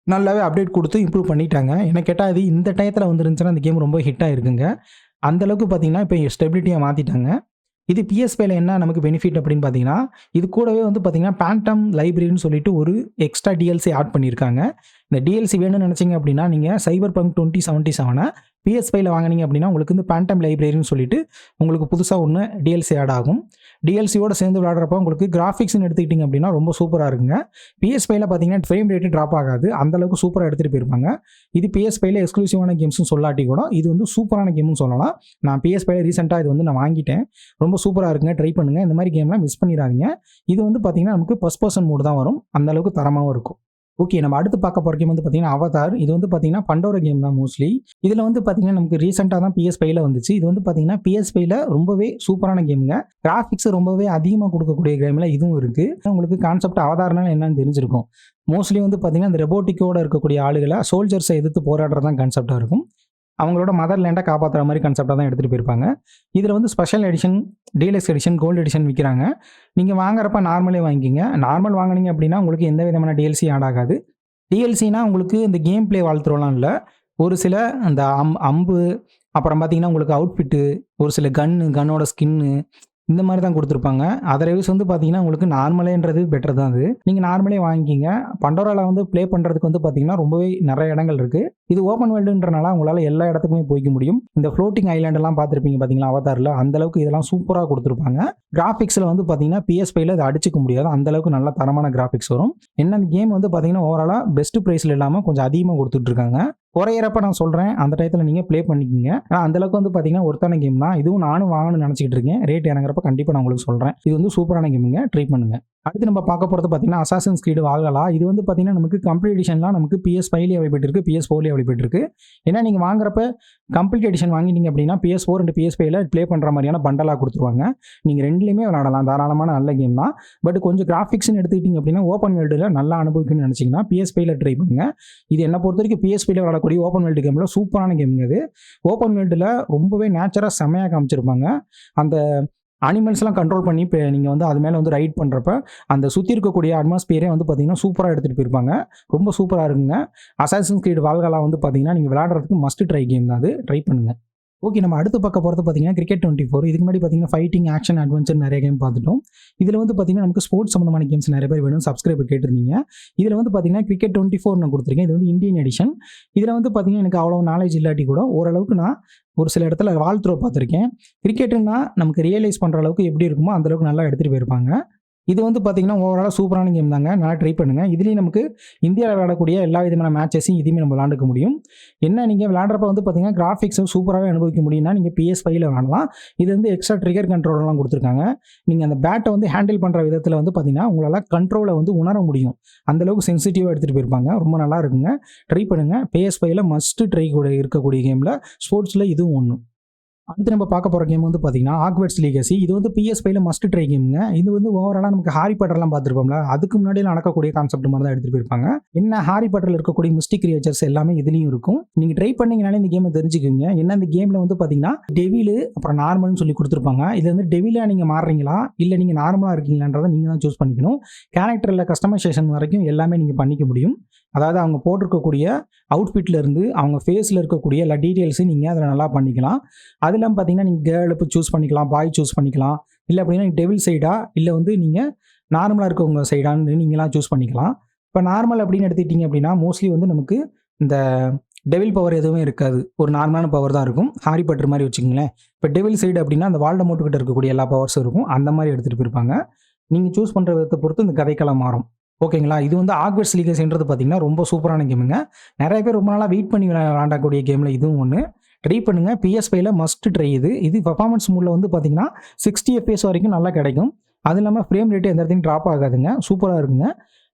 [SPEAKER 1] நல்லாவே அப்டேட் கொடுத்து இம்ப்ரூவ் பண்ணிட்டாங்க. என்ன கேட்டால் இது இந்த டயத்தில் வந்துருந்துச்சுன்னா அந்த கேம் ரொம்ப ஹிட் இருக்குங்க அந்தளவுக்கு பார்த்தீங்கன்னா இப்போ ஸ்டெபிலிட்டியை மாற்றிட்டாங்க இது பிஎஸ்பியில் என்ன நமக்கு பெனிஃபிட் அப்படின்னு பார்த்தீங்கன்னா இது கூடவே வந்து பார்த்தீங்கன்னா பேண்டம் லைப்ரரின்னு சொல்லிட்டு ஒரு எக்ஸ்ட்ரா டிஎல்சி ஆட் பண்ணியிருக்காங்க இந்த டிஎல்சி வேணும்னு நினச்சிங்க அப்படின்னா நீங்கள் சைபர் பங்க் டுவெண்ட்டி செவன்ட்டி செவனை பிஎஸ்பியில் வாங்கினீங்க அப்படின்னா உங்களுக்கு வந்து பேண்டம் லைப்ரரின்னு சொல்லிட்டு உங்களுக்கு புதுசாக ஒன்று டிஎல்சி ஆட் ஆகும். டிஎல்சியோட சேர்ந்து விளாட்றப்போ உங்களுக்கு கிராஃபிக்ஸ்னு எடுத்துக்கிட்டிங்க அப்படின்னா ரொம்ப சூப்பராக இருக்குங்க. பிஎஸ்பியில் பார்த்தீங்கன்னா ஃப்ரேம் ரேட்டு ட்ராப் ஆகாது. அந்தளவுக்கு சூப்பராக எடுத்துகிட்டு போயிருப்பாங்க. இது பிஎஸ்பியில் எக்ஸ்க்ளூசிவான கேம்ஸ்னு சொல்லாட்டி கூட இது வந்து சூப்பரான கேம்னு சொல்லலாம். நான் பிஎஸ்பியில் ரீசெண்டாக இது வந்து நான் வாங்கிட்டேன். ரொம்ப சூப்பராக இருக்குங்க. ட்ரை பண்ணுங்கள் இந்த மாதிரி கேம்லாம் மிஸ் பண்ணிடாதீங்க. இது வந்து பார்த்தீங்கன்னா நமக்கு ஃபஸ்ட் பர்சன் மூடு தான் வரும். அந்தளவுக்கு தரமாகவும் இருக்கும். ஓகே நம்ம அடுத்து பார்க்க போகிற கேம் வந்து பார்த்தீங்கன்னா அவதார் இது வந்து பார்த்தீங்கன்னா பண்டோர கேம் தான் மோஸ்ட்லி இதில் வந்து பார்த்தீங்கன்னா நமக்கு ரீசெண்டாக தான் பிஎஸ் ஃபைவ்ல வந்துச்சு. இது வந்து பார்த்தீங்கன்னா பிஎஸ் ஃபைவ்ல ரொம்பவே சூப்பரான கேமுங்க கிராஃபிக்ஸ் ரொம்பவே அதிகமாக கொடுக்கக்கூடிய கேமில் இதுவும் இருக்குது உங்களுக்கு கான்செப்ட் அவதாரனால என்னன்னு தெரிஞ்சிருக்கும். மோஸ்ட்லி வந்து பார்த்தீங்கன்னா அந்த ரெபோட்டிக்கோட இருக்கக்கூடிய ஆளுகளை சோல்ஜர்ஸை எதிர்த்து போராடுறது தான் கான்செப்டாக இருக்கும். அவங்களோட மதர் லேண்டை காப்பாற்றுற மாதிரி கன்செப்டாக தான் எடுத்துகிட்டு போயிருப்பாங்க. இதில் வந்து special edition deluxe edition gold edition விற்கிறாங்க நீங்கள் வாங்குறப்ப நார்மலே வாங்கிக்கிங்க. நார்மல் வாங்குனீங்க அப்படின்னா உங்களுக்கு எந்த விதமான டிஎல்சி ஆட் ஆகாது. டிஎல்சினா உங்களுக்கு இந்த கேம் பிளே வாழ்த்துறலாம் இல்லை. ஒரு சில அந்த அம் அம்பு அப்புறம் பார்த்தீங்கன்னா உங்களுக்கு அவுட்ஃபிட்டு ஒரு சில கன்னு கன்னோட ஸ்கின்னு இந்த மாதிரி தான் கொடுத்துருப்பாங்க. அதர்வைஸ் வந்து பார்த்தீங்கன்னா உங்களுக்கு நார்மலேன்றது பெட்டர் தான் அது. நீங்கள் நார்மலே வாங்கிக்கிங்க. பண்டோராவில் வந்து ப்ளே பண்ணுறதுக்கு வந்து பார்த்தீங்கன்னா ரொம்பவே நிறைய இடங்கள் இருக்குது இது ஓப்பன் வேர்ல்டுன்றனால உங்களால் எல்லா இடத்துக்குமே போய்க்க முடியும். இந்த ஃப்ளோட்டிங் ஐலாண்டெல்லாம் பார்த்துருப்பீங்க பார்த்தீங்களா அவதாரில் அந்த அளவுக்கு இதெல்லாம் சூப்பராக கொடுத்துருப்பாங்க. கிராஃபிக்ஸில் வந்து பார்த்தீங்கன்னா பிஎஸ்பையில் அதை அடிச்சுக்க முடியாது. அந்தளவுக்கு நல்ல தரமான கிராஃபிக்ஸ் வரும். என்ன கேம் வந்து பார்த்தீங்கன்னா ஓவராலாக பெஸ்ட் ப்ரைஸில் இல்லாமல் கொஞ்சம் அதிகமாக கொடுத்துட்ருக்காங்க குறையிறப்ப நான் சொல்கிறேன் அந்த டயத்தில் நீங்கள் ப்ளே பண்ணிக்கிங்க. ஆனால் அந்தளவுக்கு வந்து பார்த்தீங்கன்னா ஒருத்தான கேம் தான். இதுவும் நானும் வாங்கணும்னு நினச்சிக்கிட்டு இருக்கேன். ரேட் இறங்குறப்ப கண்டிப்பாக நான் உங்களுக்கு சொல்கிறேன் இது வந்து சூப்பரான கேமுங்க ட்ரை பண்ணுங்கள் அடுத்து நம்ம பார்க்க போகிறது பார்த்தீங்கன்னா அசாசன் ஸ்கீடு வாங்கலாம் இது வந்து பார்த்தீங்கன்னா நமக்கு கம்ப்ளீட் எடிஷன்லாம் நமக்கு பிஎஸ் ஃபைவ்லேயே அவைப்பட்டு இருக்குது பிஎஸ் ஃபோர்லேயே அவைப்பட்டு இருக்குது ஏன்னா நீங்கள் வாங்குறப்ப கம்ப்ளீட் எடிஷன் வாங்கிட்டீங்க அப்படின்னா பிஎஸ் ஃபோர் அண்ட் பிஎஸ் ஃபைவ்ல ப்ளே பண்ணுற மாதிரியான பண்டலாக கொடுத்துருவாங்க. நீங்கள் ரெண்டுலேயுமே விளாடலாம் தாராளமான நல்ல கேம் தான். பட் கொஞ்சம் கிராஃபிக்ஸ்னு எடுத்துக்கிட்டிங்க அப்படின்னா ஓப்பன் வேர்ல்டில் நல்லா அனுபவிக்கணும்னு நினச்சிங்கன்னா பிஎஸ் ஃபைவ்ல ட்ரை பண்ணுங்க. இது என்னை பொறுத்த வரைக்கும் பிஎஸ் ஃபைவ்ல விளாடக்கூடிய ஓப்பன் வேர்ல்டு கேமில் சூப்பரான கேம் இது. ஓப்பன் வேர்ல்டில் ரொம்பவே நேச்சராக செமையாக காமிச்சிருப்பாங்க. அந்த அனிமல்ஸ்லாம் கண்ட்ரோல் பண்ணி இப்போ நீங்கள் வந்து அது மேலே வந்து ரைட் பண்ணுறப்ப அந்த சுற்றி இருக்கக்கூடிய அட்மாஸ்பியரே வந்து பார்த்தீங்கன்னா சூப்பராக எடுத்துகிட்டு போயிருப்பாங்க. ரொம்ப சூப்பராக இருக்குங்க. அசாசன் ஸ்கிரீட் வால்கலாம் வந்து பார்த்தீங்கன்னா நீங்கள் விளாட்றதுக்கு மஸ்ட் ட்ரை கேம் தான் அது. ட்ரை பண்ணுங்கள் ஓகே நம்ம அடுத்த பக்கம் போகிறது பார்த்தீங்கன்னா கிரிக்கெட் டுவெண்ட்டி ஃபோர் இதுக்கு முன்னாடி பார்த்தீங்கன்னா ஃபைட்டிங் ஆக்ஷன் அட்வென்ச்சர் நிறைய கேம் பார்த்துட்டோம். இதில் வந்து பார்த்தீங்கன்னா நமக்கு ஸ்போர்ட்ஸ் சம்மந்தமான கேம்ஸ் நிறைய பேர் வேணும் சப்ஸ்கிரைபர் கேட்டிருந்தீங்க. இதில் வந்து பார்த்தீங்கன்னா கிரிக்கெட் டுவெண்ட்டி ஃபோர் நான் கொடுத்துருக்கேன். இது வந்து இந்தியன் எடிஷன் இதில் வந்து பார்த்தீங்கன்னா எனக்கு அவ்வளோ நாலேஜ் இல்லாட்டி கூட ஓரளவுக்கு நான் ஒரு சில இடத்துல வால் த்ரோ பார்த்துருக்கேன் கிரிக்கெட்டுன்னா நமக்கு ரியலைஸ் பண்ணுற அளவுக்கு எப்படி இருக்குமோ அந்த அளவுக்கு நல்லா எடுத்துகிட்டு போயிருப்பாங்க. இது வந்து பார்த்தீங்கன்னா ஓவராலாக சூப்பரான கேம் தாங்க. நல்லா ட்ரை பண்ணுங்கள் இதுலேயும் நமக்கு இந்தியாவில் விளையாடக்கூடிய எல்லா விதமான மேட்சஸையும் இதுவுமே நம்ம விளாண்டுக்க முடியும். என்ன நீங்கள் விளாட்றப்ப வந்து பார்த்தீங்கன்னா கிராஃபிக்ஸும் சூப்பராகவே அனுபவிக்க முடியும்னா நீங்கள் பிஎஸ் ஃபைவ்ல விளாடலாம் இது வந்து எக்ஸ்ட்ரா ட்ரிகர் கண்ட்ரோலெலாம் கொடுத்துருக்காங்க. நீங்கள் அந்த பேட்டை வந்து ஹேண்டில் பண்ணுற விதத்தில் வந்து பார்த்தீங்கன்னா உங்களால் கண்ட்ரோலை வந்து உணர முடியும். அந்தளவுக்கு சென்சிட்டிவாக எடுத்துகிட்டு போயிருப்பாங்க. ரொம்ப நல்லா இருக்குங்க. ட்ரை பண்ணுங்கள் பிஎஸ் ஃபைவ்ல மஸ்ட்டு ட்ரை கூட இருக்கக்கூடிய கேமில் ஸ்போர்ட்ஸில் இதுவும் ஒன்று அடுத்து நம்ம பார்க்க போகிற கேம் வந்து பார்த்தீங்கன்னா ஆக்வர்ட்ஸ் லீகசி இது வந்து பிஎஸ் மஸ்ட் ட்ரை கேமுங்க இது வந்து ஓவராலாக நமக்கு ஹாரி பட்டர்லாம் பார்த்துருப்போம்ல அதுக்கு முன்னாடி நடக்கக்கூடிய கான்செப்ட் மாதிரி தான் எடுத்துகிட்டு போயிருப்பாங்க. என்ன ஹாரி பட்டரில் இருக்கக்கூடிய மிஸ்டிக் கிரியேச்சர்ஸ் எல்லாமே இதுலேயும் இருக்கும். நீங்கள் ட்ரை பண்ணீங்கனாலே இந்த கேமை தெரிஞ்சுக்குவீங்க. என்ன இந்த கேமில் வந்து பார்த்தீங்கன்னா டெவிலு அப்புறம் நார்மல்னு சொல்லி கொடுத்துருப்பாங்க. இது வந்து டெவிலாக நீங்கள் மாறுறீங்களா? இல்லை நீங்கள் நார்மலாக இருக்கீங்களான்றதை நீங்கள் தான் சூஸ் பண்ணிக்கணும். கேரக்டரில் கஸ்டமைசேஷன் வரைக்கும் எல்லாமே நீங்கள் பண்ணிக்க முடியும். அதாவது அவங்க போட்டிருக்கக்கூடிய அவுட்ஃபிட்ல இருந்து அவங்க ஃபேஸில் இருக்கக்கூடிய எல்லா டீட்டெயில்ஸையும் நீங்கள் அதில் நல்லா பண்ணிக்கலாம். அது இல்லாமல் பார்த்தீங்கன்னா நீங்கள் கேர்ள் இப்போ சூஸ் பண்ணிக்கலாம் பாய் சூஸ் பண்ணிக்கலாம். இல்லை அப்படின்னா டெவில் சைடா இல்லை வந்து நீங்கள் நார்மலாக இருக்கவங்க சைடான்னு நீங்களாம் சூஸ் பண்ணிக்கலாம். இப்போ நார்மல் அப்படின்னு எடுத்துக்கிட்டிங்க அப்படின்னா மோஸ்ட்லி வந்து நமக்கு இந்த டெவில் பவர் எதுவுமே இருக்காது. ஒரு நார்மலான பவர் தான் இருக்கும். ஹாரி பட்டர் மாதிரி வச்சுக்கோங்களேன். இப்போ டெவில் சைடு அப்படின்னா அந்த வால்ட கிட்ட இருக்கக்கூடிய எல்லா பவர்ஸும் இருக்கும். அந்த மாதிரி எடுத்துகிட்டு போயிருப்பாங்க. நீங்கள் சூஸ் பண்ணுற விதத்தை பொறுத்து இந்த கதைக்களம் மாறும். ஓகேங்களா? இது வந்து ஆக்வர்ட்ஸ் லீகஸ்ன்றது பார்த்தீங்கன்னா ரொம்ப சூப்பரான கேமுங்க. நிறைய பேர் ரொம்ப நாளாக வெயிட் பண்ணி விளையாடக்கூடிய கேமில் இதுவும் ஒன்று ட்ரை பண்ணுங்கள் பிஎஸ் மஸ்ட் ட்ரை இது. இது பர்ஃபார்மன்ஸ் மூடில் வந்து பார்த்தீங்கன்னா சிக்ஸ்டி எஃப்எஸ் வரைக்கும் நல்லா கிடைக்கும். அது இல்லாமல் ஃப்ரேம் ரேட்டு எந்த இடத்தையும் ட்ராப் ஆகாதுங்க. சூப்பராக இருக்குங்க.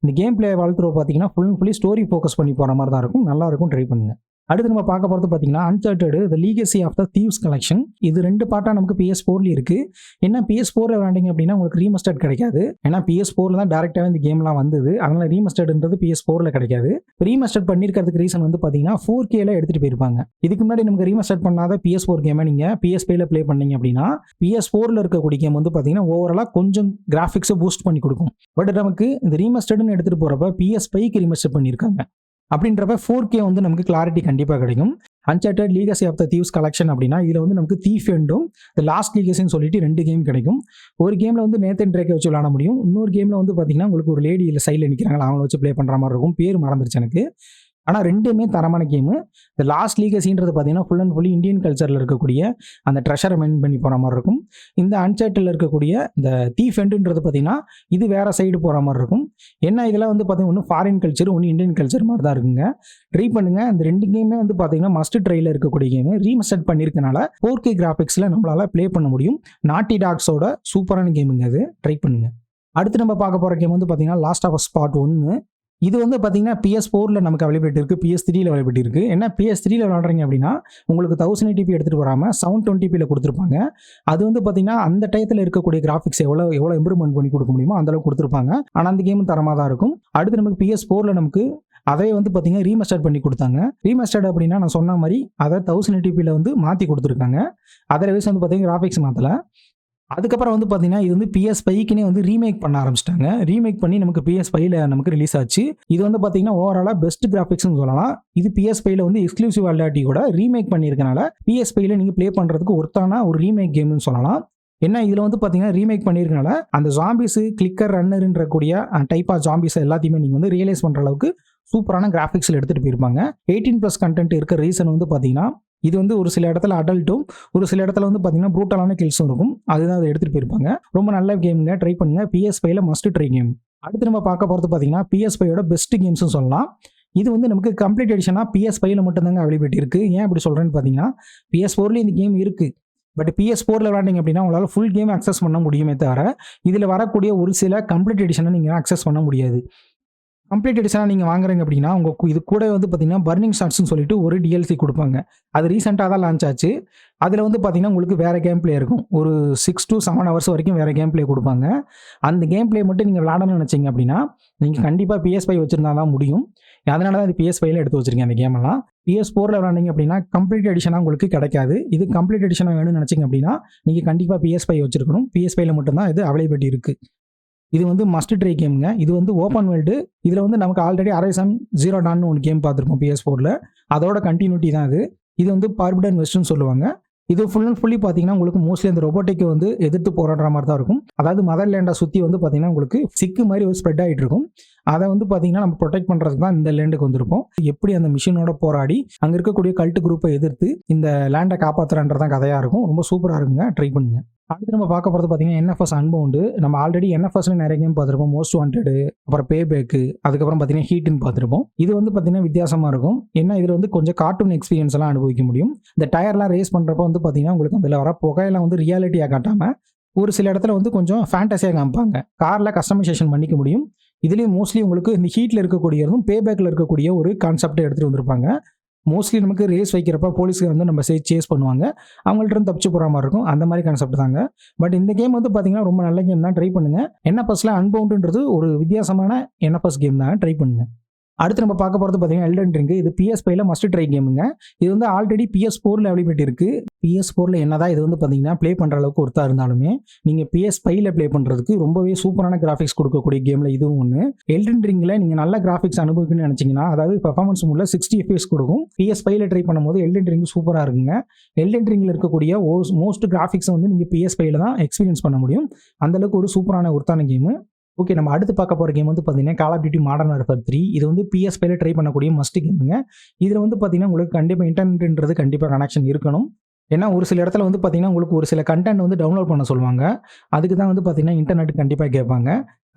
[SPEAKER 1] இந்த கேம் பிளே வளர்த்துறோம் பார்த்தீங்கன்னா full and fully story focus பண்ணி போகிற மாதிரி தான் இருக்கும். நல்லா இருக்கும். ட்ரை பண்ணுங்கள் அடுத்து நம்ம பார்க்க போகிறது பார்த்தீங்கன்னா Uncharted the legacy of the thieves collection இது ரெண்டு பார்ட்டாக நமக்கு பிஎஸ் ஃபோர்லேயும் இருக்குது என்ன பிஎஸ் ஃபோரில் விளாண்டிங்க அப்படின்னா உங்களுக்கு ரீமஸ்டர்ட் கிடைக்காது. ஏன்னா பிஎஸ் ஃபோரில் தான் டேரெக்டாகவே இந்த கேம்லாம் வந்தது. அதனால் ரீமஸ்டர்டுன்றது பிஎஸ் ஃபோரில் கிடைக்காது. ரீமஸ்டர்ட் பண்ணியிருக்கிறதுக்கு ரீசன் வந்து பார்த்தீங்கன்னா ஃபோர் கேல எடுத்துகிட்டு போயிருப்பாங்க. இதுக்கு முன்னாடி நமக்கு ரீமஸ்டர்ட் பண்ணாத பிஎஸ் ஃபோர் கேமை நீங்கள் பிஎஸ்பியில் ப்ளே பண்ணீங்க அப்படின்னா பிஎஸ் ஃபோரில் இருக்கக்கூடிய கேம் வந்து பார்த்தீங்கன்னா ஓவராலாக கொஞ்சம் கிராஃபிக்ஸை பூஸ்ட் பண்ணி கொடுக்கும். பட் நமக்கு இந்த ரீமஸ்டர்டுன்னு எடுத்துகிட்டு போகிறப்ப பிஎஸ் ஃபைவ்க்கு ரீமஸ்டர் பண்ணியிருக்காங்க அப்படின்றப்ப ஃபோர் கே வந்து நமக்கு கிளாரிட்டி கண்டிப்பாக கிடைக்கும். Uncharted Legacy of the Thieves collection அப்படின்னா இதில் வந்து நமக்கு தீஃப் எண்டும் இந்த லாஸ்ட் லீகசின்னு சொல்லிட்டு ரெண்டு கேம் கிடைக்கும். ஒரு கேமில் வந்து நேத்தன் ட்ரேக்கை வச்சு விளாட முடியும். இன்னொரு கேமில் வந்து பார்த்தீங்கன்னா உங்களுக்கு ஒரு லேடி இல்லை சைடில் நிற்கிறாங்களா அவங்கள வச்சு ப்ளே பண்ணுற மாதிரி இருக்கும். பேர் மறந்துருச்சு எனக்கு. ஆனால் ரெண்டுமே தரமான கேமு இந்த லாஸ்ட் லீகசின்றது பார்த்தீங்கன்னா ஃபுல் அண்ட் ஃபுல்லி இந்தியன் கல்ச்சரில் இருக்கக்கூடிய அந்த ட்ரெஷரை மெயின் பண்ணி போகிற மாதிரி இருக்கும். இந்த அன்சர்ட்டில் இருக்கக்கூடிய இந்த தீஃப் ஃபெண்டுன்றது பார்த்தீங்கன்னா இது வேறு சைடு போகிற மாதிரி இருக்கும். என்ன இதெல்லாம் வந்து பார்த்தீங்கன்னா ஒன்று ஃபாரின் கல்ச்சர் ஒன்று இந்தியன் கல்ச்சர் மாதிரி தான் இருக்குங்க. ட்ரை பண்ணுங்கள் அந்த ரெண்டு கேமே வந்து பார்த்தீங்கன்னா மஸ்ட் ட்ரையில் இருக்கக்கூடிய கேமு ரீமஸ்டட் பண்ணியிருக்கனால ஃபோர் கே கிராஃபிக்ஸில் நம்மளால் ப்ளே பண்ண முடியும். நாட்டி டாக்ஸோட சூப்பரான கேமுங்க அது ட்ரை பண்ணுங்கள் அடுத்து நம்ம பார்க்க போகிற கேம் வந்து பார்த்தீங்கன்னா லாஸ்ட் ஆஃப் ஸ்பாட் ஒன்று இது வந்து பார்த்தீங்கன்னா பிஎஸ் ஃபோரில் நமக்கு அவைலபிலிட்டி இருக்குது பிஎஸ் த்ரீயில் அவைலபிலிட்டி இருக்குது என்ன பிஎஸ் த்ரீயில் விளாட்றீங்க அப்படின்னா உங்களுக்கு தௌசண்ட் எயிட்டிபி எடுத்துகிட்டு வராமல் செவன் டுவெண்ட்டிபியில் கொடுத்துருப்பாங்க. அது வந்து பார்த்தீங்கன்னா அந்த டயத்தில் இருக்கக்கூடிய கிராஃபிக்ஸ் எவ்வளோ எவ்வளோ இம்ப்ரூவ்மெண்ட் பண்ணி கொடுக்க முடியுமோ அந்தளவுக்கு கொடுத்துருப்பாங்க. ஆனால் அந்த கேம் தரமாக தான் இருக்கும். அடுத்து நமக்கு பிஎஸ் ஃபோரில் நமக்கு அதை வந்து பார்த்தீங்கன்னா ரீமஸ்டர்ட் பண்ணி கொடுத்தாங்க. ரீமஸ்டர்ட் அப்படின்னா நான் சொன்ன மாதிரி அதை தௌசண்ட் எயிட்டிபியில் வந்து மாற்றி கொடுத்துருக்காங்க. அதர்வைஸ் வந்து பார்த்தீங்கன்னா கிராஃபிக்ஸ் மாற்றலை அதுக்கப்புறம் வந்து பார்த்தீங்கன்னா இது வந்து பிஎஸ் ஃபைவ்க்குனே வந்து ரீமேக் பண்ண ஆரம்பிச்சிட்டாங்க. ரீமேக் பண்ணி நமக்கு பிஎஸ் ஃபைவ்ல நமக்கு ரிலீஸ் ஆச்சு. இது வந்து பார்த்தீங்கன்னா ஓவராலாக பெஸ்ட் கிராஃபிக்ஸ்னு சொல்லலாம். இது பிஎஸ் ஃபைவ்ல வந்து எக்ஸ்க்ளூசிவ் அல்லாட்டி கூட ரீமேக் பண்ணியிருக்கனால பிஎஸ் ஃபைவ்ல நீங்கள் ப்ளே பண்ணுறதுக்கு ஒருத்தான ஒரு ரீமேக் கேம்னு சொல்லலாம். என்ன இதில் வந்து பார்த்தீங்கன்னா ரீமேக் பண்ணியிருக்கனால அந்த ஜாம்பிஸு கிளிக்கர் ரன்னர்ன்ற கூடிய டைப் ஆஃப் ஜாம்பிஸ் எல்லாத்தையுமே நீங்கள் வந்து ரியலைஸ் பண்ணுற அளவுக்கு சூப்பரான கிராஃபிக்ஸில் எடுத்துகிட்டு போயிருப்பாங்க. எயிட்டீன் ப்ளஸ் கண்டென்ட் இருக்க ரீசன் வந்து பார்த்தீங்கன்னா இது வந்து ஒரு சில இடத்துல அடல்ட்டும் ஒரு சில இடத்துல வந்து பார்த்தீங்கன்னா ப்ரூட்டலான கில்ஸும் இருக்கும். அதுதான் அதை எடுத்துகிட்டு போயிருப்பாங்க. ரொம்ப நல்ல கேமுங்க ட்ரை பண்ணுங்க. பிஎஸ் ஃபைவ்ல மஸ்ட் ட்ரை கேம் அடுத்து நம்ம பார்க்க போகிறது பார்த்தீங்கன்னா பிஎஸ் ஃபைவோட பெஸ்ட் கேம்ஸ்னு சொல்லலாம். இது வந்து நமக்கு கம்ப்ளீட் எடிஷனாக பிஎஸ் ஃபைவ்ல மட்டும்தாங்க அவைலபிலிட்டி இருக்குது ஏன் அப்படி சொல்கிறேன்னு பார்த்தீங்கன்னா பிஎஸ் ஃபோர்லேயும் இந்த கேம் இருக்குது பட் பிஎஸ் ஃபோரில் விளாண்டிங்க அப்படின்னா உங்களால் ஃபுல் கேம் அக்சஸ் பண்ண முடியுமே தவிர இதில் வரக்கூடிய ஒரு சில கம்ப்ளீட் எடிஷனை நீங்கள் அக்சஸ் பண்ண முடியாது. கம்ப்ளீட் எடிஷனாக நீங்கள் வாங்குறீங்க அப்படின்னா உங்கள் இது கூட வந்து பார்த்தீங்கன்னா பர்னிங் ஷாட்ஸ்னு சொல்லிட்டு ஒரு டிஎல்சி கொடுப்பாங்க. அது ரீசெண்டாக தான் லான்ச் ஆச்சு. அதில் வந்து பார்த்தீங்கன்னா உங்களுக்கு வேறு கேம் பிளே இருக்கும். ஒரு சிக்ஸ் டு செவன் ஹவர்ஸ் வரைக்கும் வேறு கேம் பிளே கொடுப்பாங்க. அந்த கேம் ப்ளே மட்டும் நீங்கள் விளாடணும்னு நினச்சிங்க அப்படின்னா நீங்கள் கண்டிப்பாக பிஎஸ் ஃபைவ் வச்சுருந்தா தான் முடியும். அதனால தான் இது பிஎஸ் ஃபைவ்ல எடுத்து வச்சிருக்கேன் அந்த கேமெல்லாம் பிஎஸ் ஃபோரில் விளாண்டிங்க அப்படின்னா கம்ப்ளீட் எடிஷனாக உங்களுக்கு கிடைக்காது. இது கம்ப்ளீட் எடிஷனாக வேணும்னு நினச்சிங்க அப்படின்னா நீங்கள் கண்டிப்பாக பிஎஸ் ஃபைவ் வச்சிருக்கணும். பிஎஸ் ஃபைவ்ல மட்டும்தான் இது அவைலபிலிட்டி இருக்குது இது வந்து மஸ்ட் ட்ரை கேமுங்க இது வந்து ஓப்பன் வேர்ல்டு இதில் வந்து நமக்கு ஆல்ரெடி அரைசன் ஜீரோ டான்னு ஒன்று கேம் பார்த்துருக்கோம் பிஎஸ் ஃபோரில் அதோட கண்டினியூட்டி தான் இது. இது வந்து பார்பிடன் வெஸ்ட்னு சொல்லுவாங்க. இது ஃபுல் அண்ட் ஃபுல்லி பார்த்தீங்கன்னா உங்களுக்கு மோஸ்ட்லி அந்த ரொபோட்டிக்கை வந்து எதிர்த்து போராடுற மாதிரி தான் இருக்கும். அதாவது மதர் லேண்டை சுற்றி வந்து பார்த்தீங்கன்னா உங்களுக்கு சிக்கு மாதிரி ஒரு ஸ்ப்ரெட் ஆகிட்டு இருக்கும். அதை வந்து பார்த்தீங்கன்னா நம்ம ப்ரொடெக்ட் பண்ணுறதுக்கு தான் இந்த லேண்டுக்கு வந்திருப்போம். எப்படி அந்த மிஷினோட போராடி அங்கே இருக்கக்கூடிய கல்ட்டு குரூப்பை எதிர்த்து இந்த லேண்டை காப்பாற்றுறன்றதான் கதையாக இருக்கும். ரொம்ப சூப்பராக இருக்குங்க. ட்ரை பண்ணுங்கள் அடுத்து நம்ம பார்க்க போகிறது பார்த்தீங்கன்னா என்எஃப்எஸ் அன்பவுண்டு நம்ம ஆல்ரெடி என்எஃப்எஸ்ல நிறைய கேம் பார்த்துருப்போம். மோஸ்ட் வாண்டடு அப்புறம் பே பேக்கு அதுக்கப்புறம் பார்த்தீங்கன்னா ஹீட்டுன்னு பார்த்துருப்போம். இது வந்து பார்த்தீங்கன்னா வித்தியாசமாக இருக்கும். ஏன்னா இதில் வந்து கொஞ்சம் கார்ட்டூன் எக்ஸ்பீரியன்ஸ் எல்லாம் அனுபவிக்க முடியும். இந்த டயர்லாம் ரேஸ் பண்ணுறப்ப வந்து பார்த்தீங்கன்னா உங்களுக்கு அதில் வர புகையெல்லாம் வந்து ரியாலிட்டியாக காட்டாமல் ஒரு சில இடத்துல வந்து கொஞ்சம் ஃபேண்டஸியாக காமிப்பாங்க. காரில் கஸ்டமைசேஷன் பண்ணிக்க முடியும். இதுலேயும் மோஸ்ட்லி உங்களுக்கு இந்த ஹீட்டில் இருக்கக்கூடியதும் பே பேக்கில் இருக்கக்கூடிய ஒரு கான்செப்டை எடுத்துகிட்டு வந்திருப்பாங்க. மோஸ்ட்லி நமக்கு ரேஸ் வைக்கிறப்ப போலீஸ்க்கு வந்து நம்ம சேஸ் பண்ணுவாங்க. அவங்கள்ட்ட இருந்து தப்பிச்சு போகிற மாதிரி இருக்கும். அந்த மாதிரி கான்செப்ட் தாங்க. பட் இந்த கேம் வந்து பார்த்தீங்கன்னா ரொம்ப நல்ல கேம் தான். ட்ரை பண்ணுங்க. என்எஃப்எஸ்ல அன்பவுண்டுன்றது ஒரு வித்தியாசமான என்எஃப்எஸ் கேம் தான். ட்ரை பண்ணுங்கள் அடுத்து நம்ம பார்க்க போகிறது பார்த்தீங்கன்னா எல்டன் ரிங்கு இது பிஎஸ் ஃபைவ்ல மஸ்ட் ட்ரை கேமுங்க இது வந்து ஆல்ரெடி பிஎஸ் ஃபோரில் அவைலபிலிட்டி இருக்குது பிஎஸ் ஃபோரில் என்ன தான் இது வந்து பார்த்தீங்கன்னா ப்ளே பண்ணுற அளவுக்கு ஒருத்தா இருந்தாலுமே நீங்கள் பிஎஸ் ஃபைவ்ல ப்ளே பண்ணுறதுக்கு ரொம்பவே சூப்பரான கிராஃபிக்ஸ் கொடுக்கக்கூடிய கேமில் இதுவும் ஒன்று எல்டன் ரிங்கில் நீங்கள் நல்ல கிராஃபிக்ஸ் அனுபவிக்கணும்னு நினச்சிங்கன்னா அதாவது பெர்ஃபார்மன்ஸ் மூலம் சிக்ஸ்டி எஃப்எஸ் கொடுக்கும். பிஎஸ் ஃபைவ்ல ட்ரை பண்ணும்போது எல்டன் ரிங் சூப்பராக இருக்குங்க. எல்டன் ரிங்கில் இருக்கக்கூடிய மோஸ்ட் கிராஃபிக்ஸை வந்து நீங்கள் பிஎஸ் ஃபைவ்ல தான் எக்ஸ்பீரியன்ஸ் பண்ண முடியும். அந்தளவுக்கு ஒரு சூப்பரான ஒருத்தான கேமு ஓகே நம்ம அடுத்து பார்க்க போகிற கேம் வந்து பார்த்தீங்கன்னா Call of Duty Modern Warfare three இது வந்து பிஎஸ் ட்ரை பண்ணக்கூடிய மஸ்ட் கேமுங்க இதில் வந்து பார்த்தீங்கன்னா உங்களுக்கு கண்டிப்பாக இன்டர்நெட்ன்றது கண்டிப்பாக கனெக்ஷன் இருக்கணும். ஏன்னா ஒரு சில இடத்துல வந்து பார்த்தீங்கன்னா உங்களுக்கு ஒரு சில கண்டென்ட் வந்து டவுன்லோட் பண்ண சொல்லுவாங்க. அதுக்கு தான் வந்து பார்த்தீங்கன்னா இன்டர்நெட் கண்டிப்பாக கேட்பாங்க.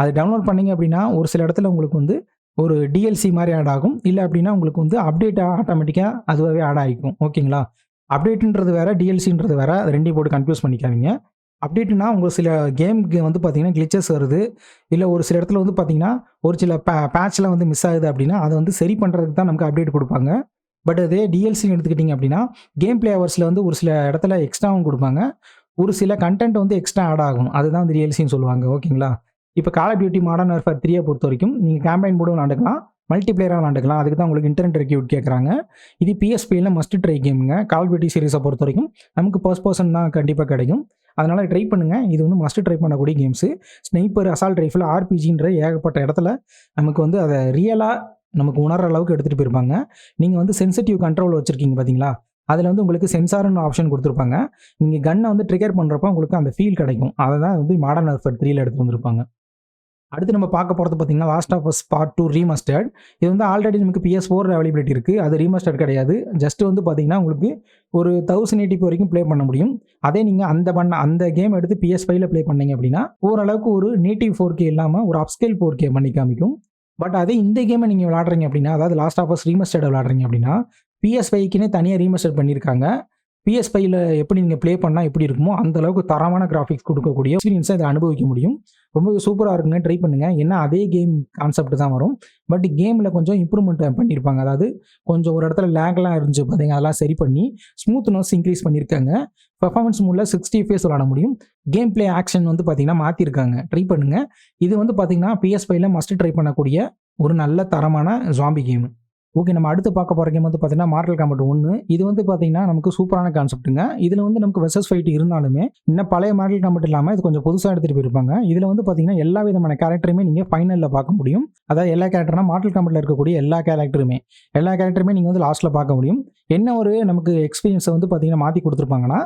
[SPEAKER 1] அது டவுன்லோட் பண்ணீங்க அப்படின்னா ஒரு சில இடத்துல உங்களுக்கு வந்து ஒரு டிஎல்சி மாதிரி ஆட் ஆகும். இல்லை அப்படின்னா உங்களுக்கு வந்து அப்டேட் ஆட்டோமேட்டிக்காக அதுவாகவே ஆட் ஆகிக்கும். ஓகேங்களா அப்டேட்டுன்றது வேறு டிஎல்சின்றது வேறு அது ரெண்டையும் போட்டு கன்ஃபியூஸ் பண்ணிக்காதீங்க. அப்டேட்னா உங்களுக்கு சில கேமுக்கு வந்து பார்த்தீங்கன்னா கிளிச்சஸ் வருது. இல்லை ஒரு சில இடத்துல வந்து பார்த்தீங்கன்னா ஒரு சில பே பேட்ச்லாம் வந்து மிஸ் ஆகுது அப்படின்னா அதை வந்து சரி பண்ணுறதுக்கு தான் நமக்கு அப்டேட் கொடுப்பாங்க. பட் அதே டிஎல்சின்னு எடுத்துக்கிட்டிங்க அப்படின்னா கேம் பிளே ஹவர்ஸில் வந்து ஒரு சில இடத்துல எக்ஸ்ட்ராவும் கொடுப்பாங்க. ஒரு சில கண்டென்ட் வந்து எக்ஸ்ட்ரா ஆட் ஆகும் அதுதான் வந்து டிஎல்சின்னு சொல்லுவாங்க. ஓகேங்களா? இப்போ Call of Duty Modern Warfare த்ரீயை பொறுத்த வரைக்கும் நீங்கள் கேம்பைன் மூடவும் நடக்கலாம். மல்டிப்ளேயராக விளாண்டுக்கலாம். அதுக்கு தான் உங்களுக்கு இன்டர்நெட் ரெக்யூட் கேட்குறாங்க இது பிஎஸ்பியில் மஸ்ட் ட்ரை கேமுங்க கால் ஆஃப் சீரிஸை பொறுத்த வரைக்கும் நமக்கு ஃபர்ஸ்ட் பர்சன் தான் கண்டிப்பாக கிடைக்கும். அதனால் ட்ரை பண்ணுங்கள் இது வந்து மஸ்ட் ட்ரை பண்ணக்கூடிய கேம்ஸு ஸ்னைப்பர் அசால்ட் ரைஃபில் ஆர்பிஜின்ற ஏகப்பட்ட இடத்துல நமக்கு வந்து அதை ரியலாக நமக்கு உணர்கிற அளவுக்கு எடுத்துகிட்டு போயிருப்பாங்க. நீங்கள் வந்து சென்சிட்டிவ் கண்ட்ரோல் வச்சுருக்கீங்க பார்த்தீங்களா அதில் வந்து உங்களுக்கு சென்சார்னு ஆப்ஷன் கொடுத்துருப்பாங்க. நீங்கள் கன்னை வந்து ட்ரிகர் பண்ணுறப்ப உங்களுக்கு அந்த ஃபீல் கிடைக்கும். அதை தான் வந்து மாடர்ன் அர்ஃபர் த்ரீயில் எடுத்து வந்திருப்பாங்க. அடுத்து நம்ம பார்க்க போகிறது பார்த்தீங்கன்னா Last of Us Part two remastered இது வந்து ஆல்ரெடி நமக்கு பிஎஸ் ஃபோர் அவைலபிலிட்டி இருக்குது அது ரீமஸ்டர்ட் கிடையாது. ஜஸ்ட் வந்து பார்த்தீங்கன்னா உங்களுக்கு ஒரு தௌசண்ட் எயிட்டிக்கு வரைக்கும் ப்ளே பண்ண முடியும். அதே நீங்கள் அந்த பண்ண அந்த கேம் எடுத்து பிஎஸ் ஃபைவ்ல ப்ளே பண்ணீங்க அப்படின்னா ஓரளவுக்கு ஒரு நேட்டிவ் ஃபோர் கே இல்லாமல் ஒரு அப்ஸ்கேல் ஃபோர் கே பண்ணி காமிக்கும். பட் அதே இந்த கேமை நீங்கள் விளாட்றீங்க அப்படின்னா அதாவது லாஸ்ட் ஆஃப் அஸ் ரீமஸ்டர்ட் விளாட்றீங்க அப்படின்னா பிஎஸ் ஃபைவ்க்குன்னே தனியாக ரீமஸ்டர் பண்ணியிருக்காங்க பிஎஸ் ஃபைவ்ல எப்படி நீங்கள் ப்ளே பண்ணால் எப்படி இருக்குமோ அந்த அளவுக்கு தரமான கிராஃபிக்ஸ் கொடுக்கக்கூடிய எக்ஸ்பீரியன்ஸை இதை அனுபவிக்க முடியும். ரொம்ப சூப்பராக இருக்குங்க. ட்ரை பண்ணுங்கள் ஏன்னா அதே கேம் கான்செப்ட் தான் வரும். பட் கேமில் கொஞ்சம் இம்ப்ரூவ்மெண்ட் பண்ணியிருப்பாங்க அதாவது கொஞ்சம் ஒரு இடத்துல லேக்லாம் இருந்துச்சு பார்த்தீங்க அதெல்லாம் சரி பண்ணி ஸ்மூத்னஸ் இன்க்ரீஸ் பண்ணியிருக்காங்க பெர்ஃபார்மன்ஸ் மூலில் சிக்ஸ்டி ஃபேஸ் விளாட முடியும். கேம் ப்ளே ஆக்ஷன் வந்து பார்த்தீங்கன்னா மாற்றிருக்காங்க ட்ரை பண்ணுங்கள் இது வந்து பார்த்தீங்கன்னா பிஎஸ் ஃபைவ்ல மஸ்ட் ட்ரை பண்ணக்கூடிய ஒரு நல்ல தரமான ஜாம்பி கேமு ஓகே நம்ம அடுத்து பார்க்க போகிற கேம் வந்து பார்த்தீங்கன்னா மார்டல் காம்பட் ஒன்று இது வந்து பார்த்தீங்கன்னா நமக்கு சூப்பரான கான்செப்ட்டுங்க இதில் வந்து நமக்கு வெசஸ் ஃபைட் இருந்தாலுமே இன்னும் பழைய மாடல் காம்பட் இல்லாமல் இது கொஞ்சம் புதுசாக எடுத்துகிட்டு போயிருப்பாங்க. இதில் வந்து பார்த்தீங்கன்னா எல்லா விதமான கேரக்டருமே நீங்கள் ஃபைனலில் பார்க்க முடியும். அதாவது எல்லா கேரக்டர்னா மாடல் காம்பட்டில் இருக்கக்கூடிய எல்லா கேரக்டருமே எல்லா கேரக்டருமே நீங்கள் வந்து லாஸ்ட்டில் பார்க்க முடியும். என்ன ஒரு நமக்கு எக்ஸ்பீரியன்ஸை வந்து பார்த்தீங்கன்னா மாற்றி கொடுத்துருப்பாங்கன்னா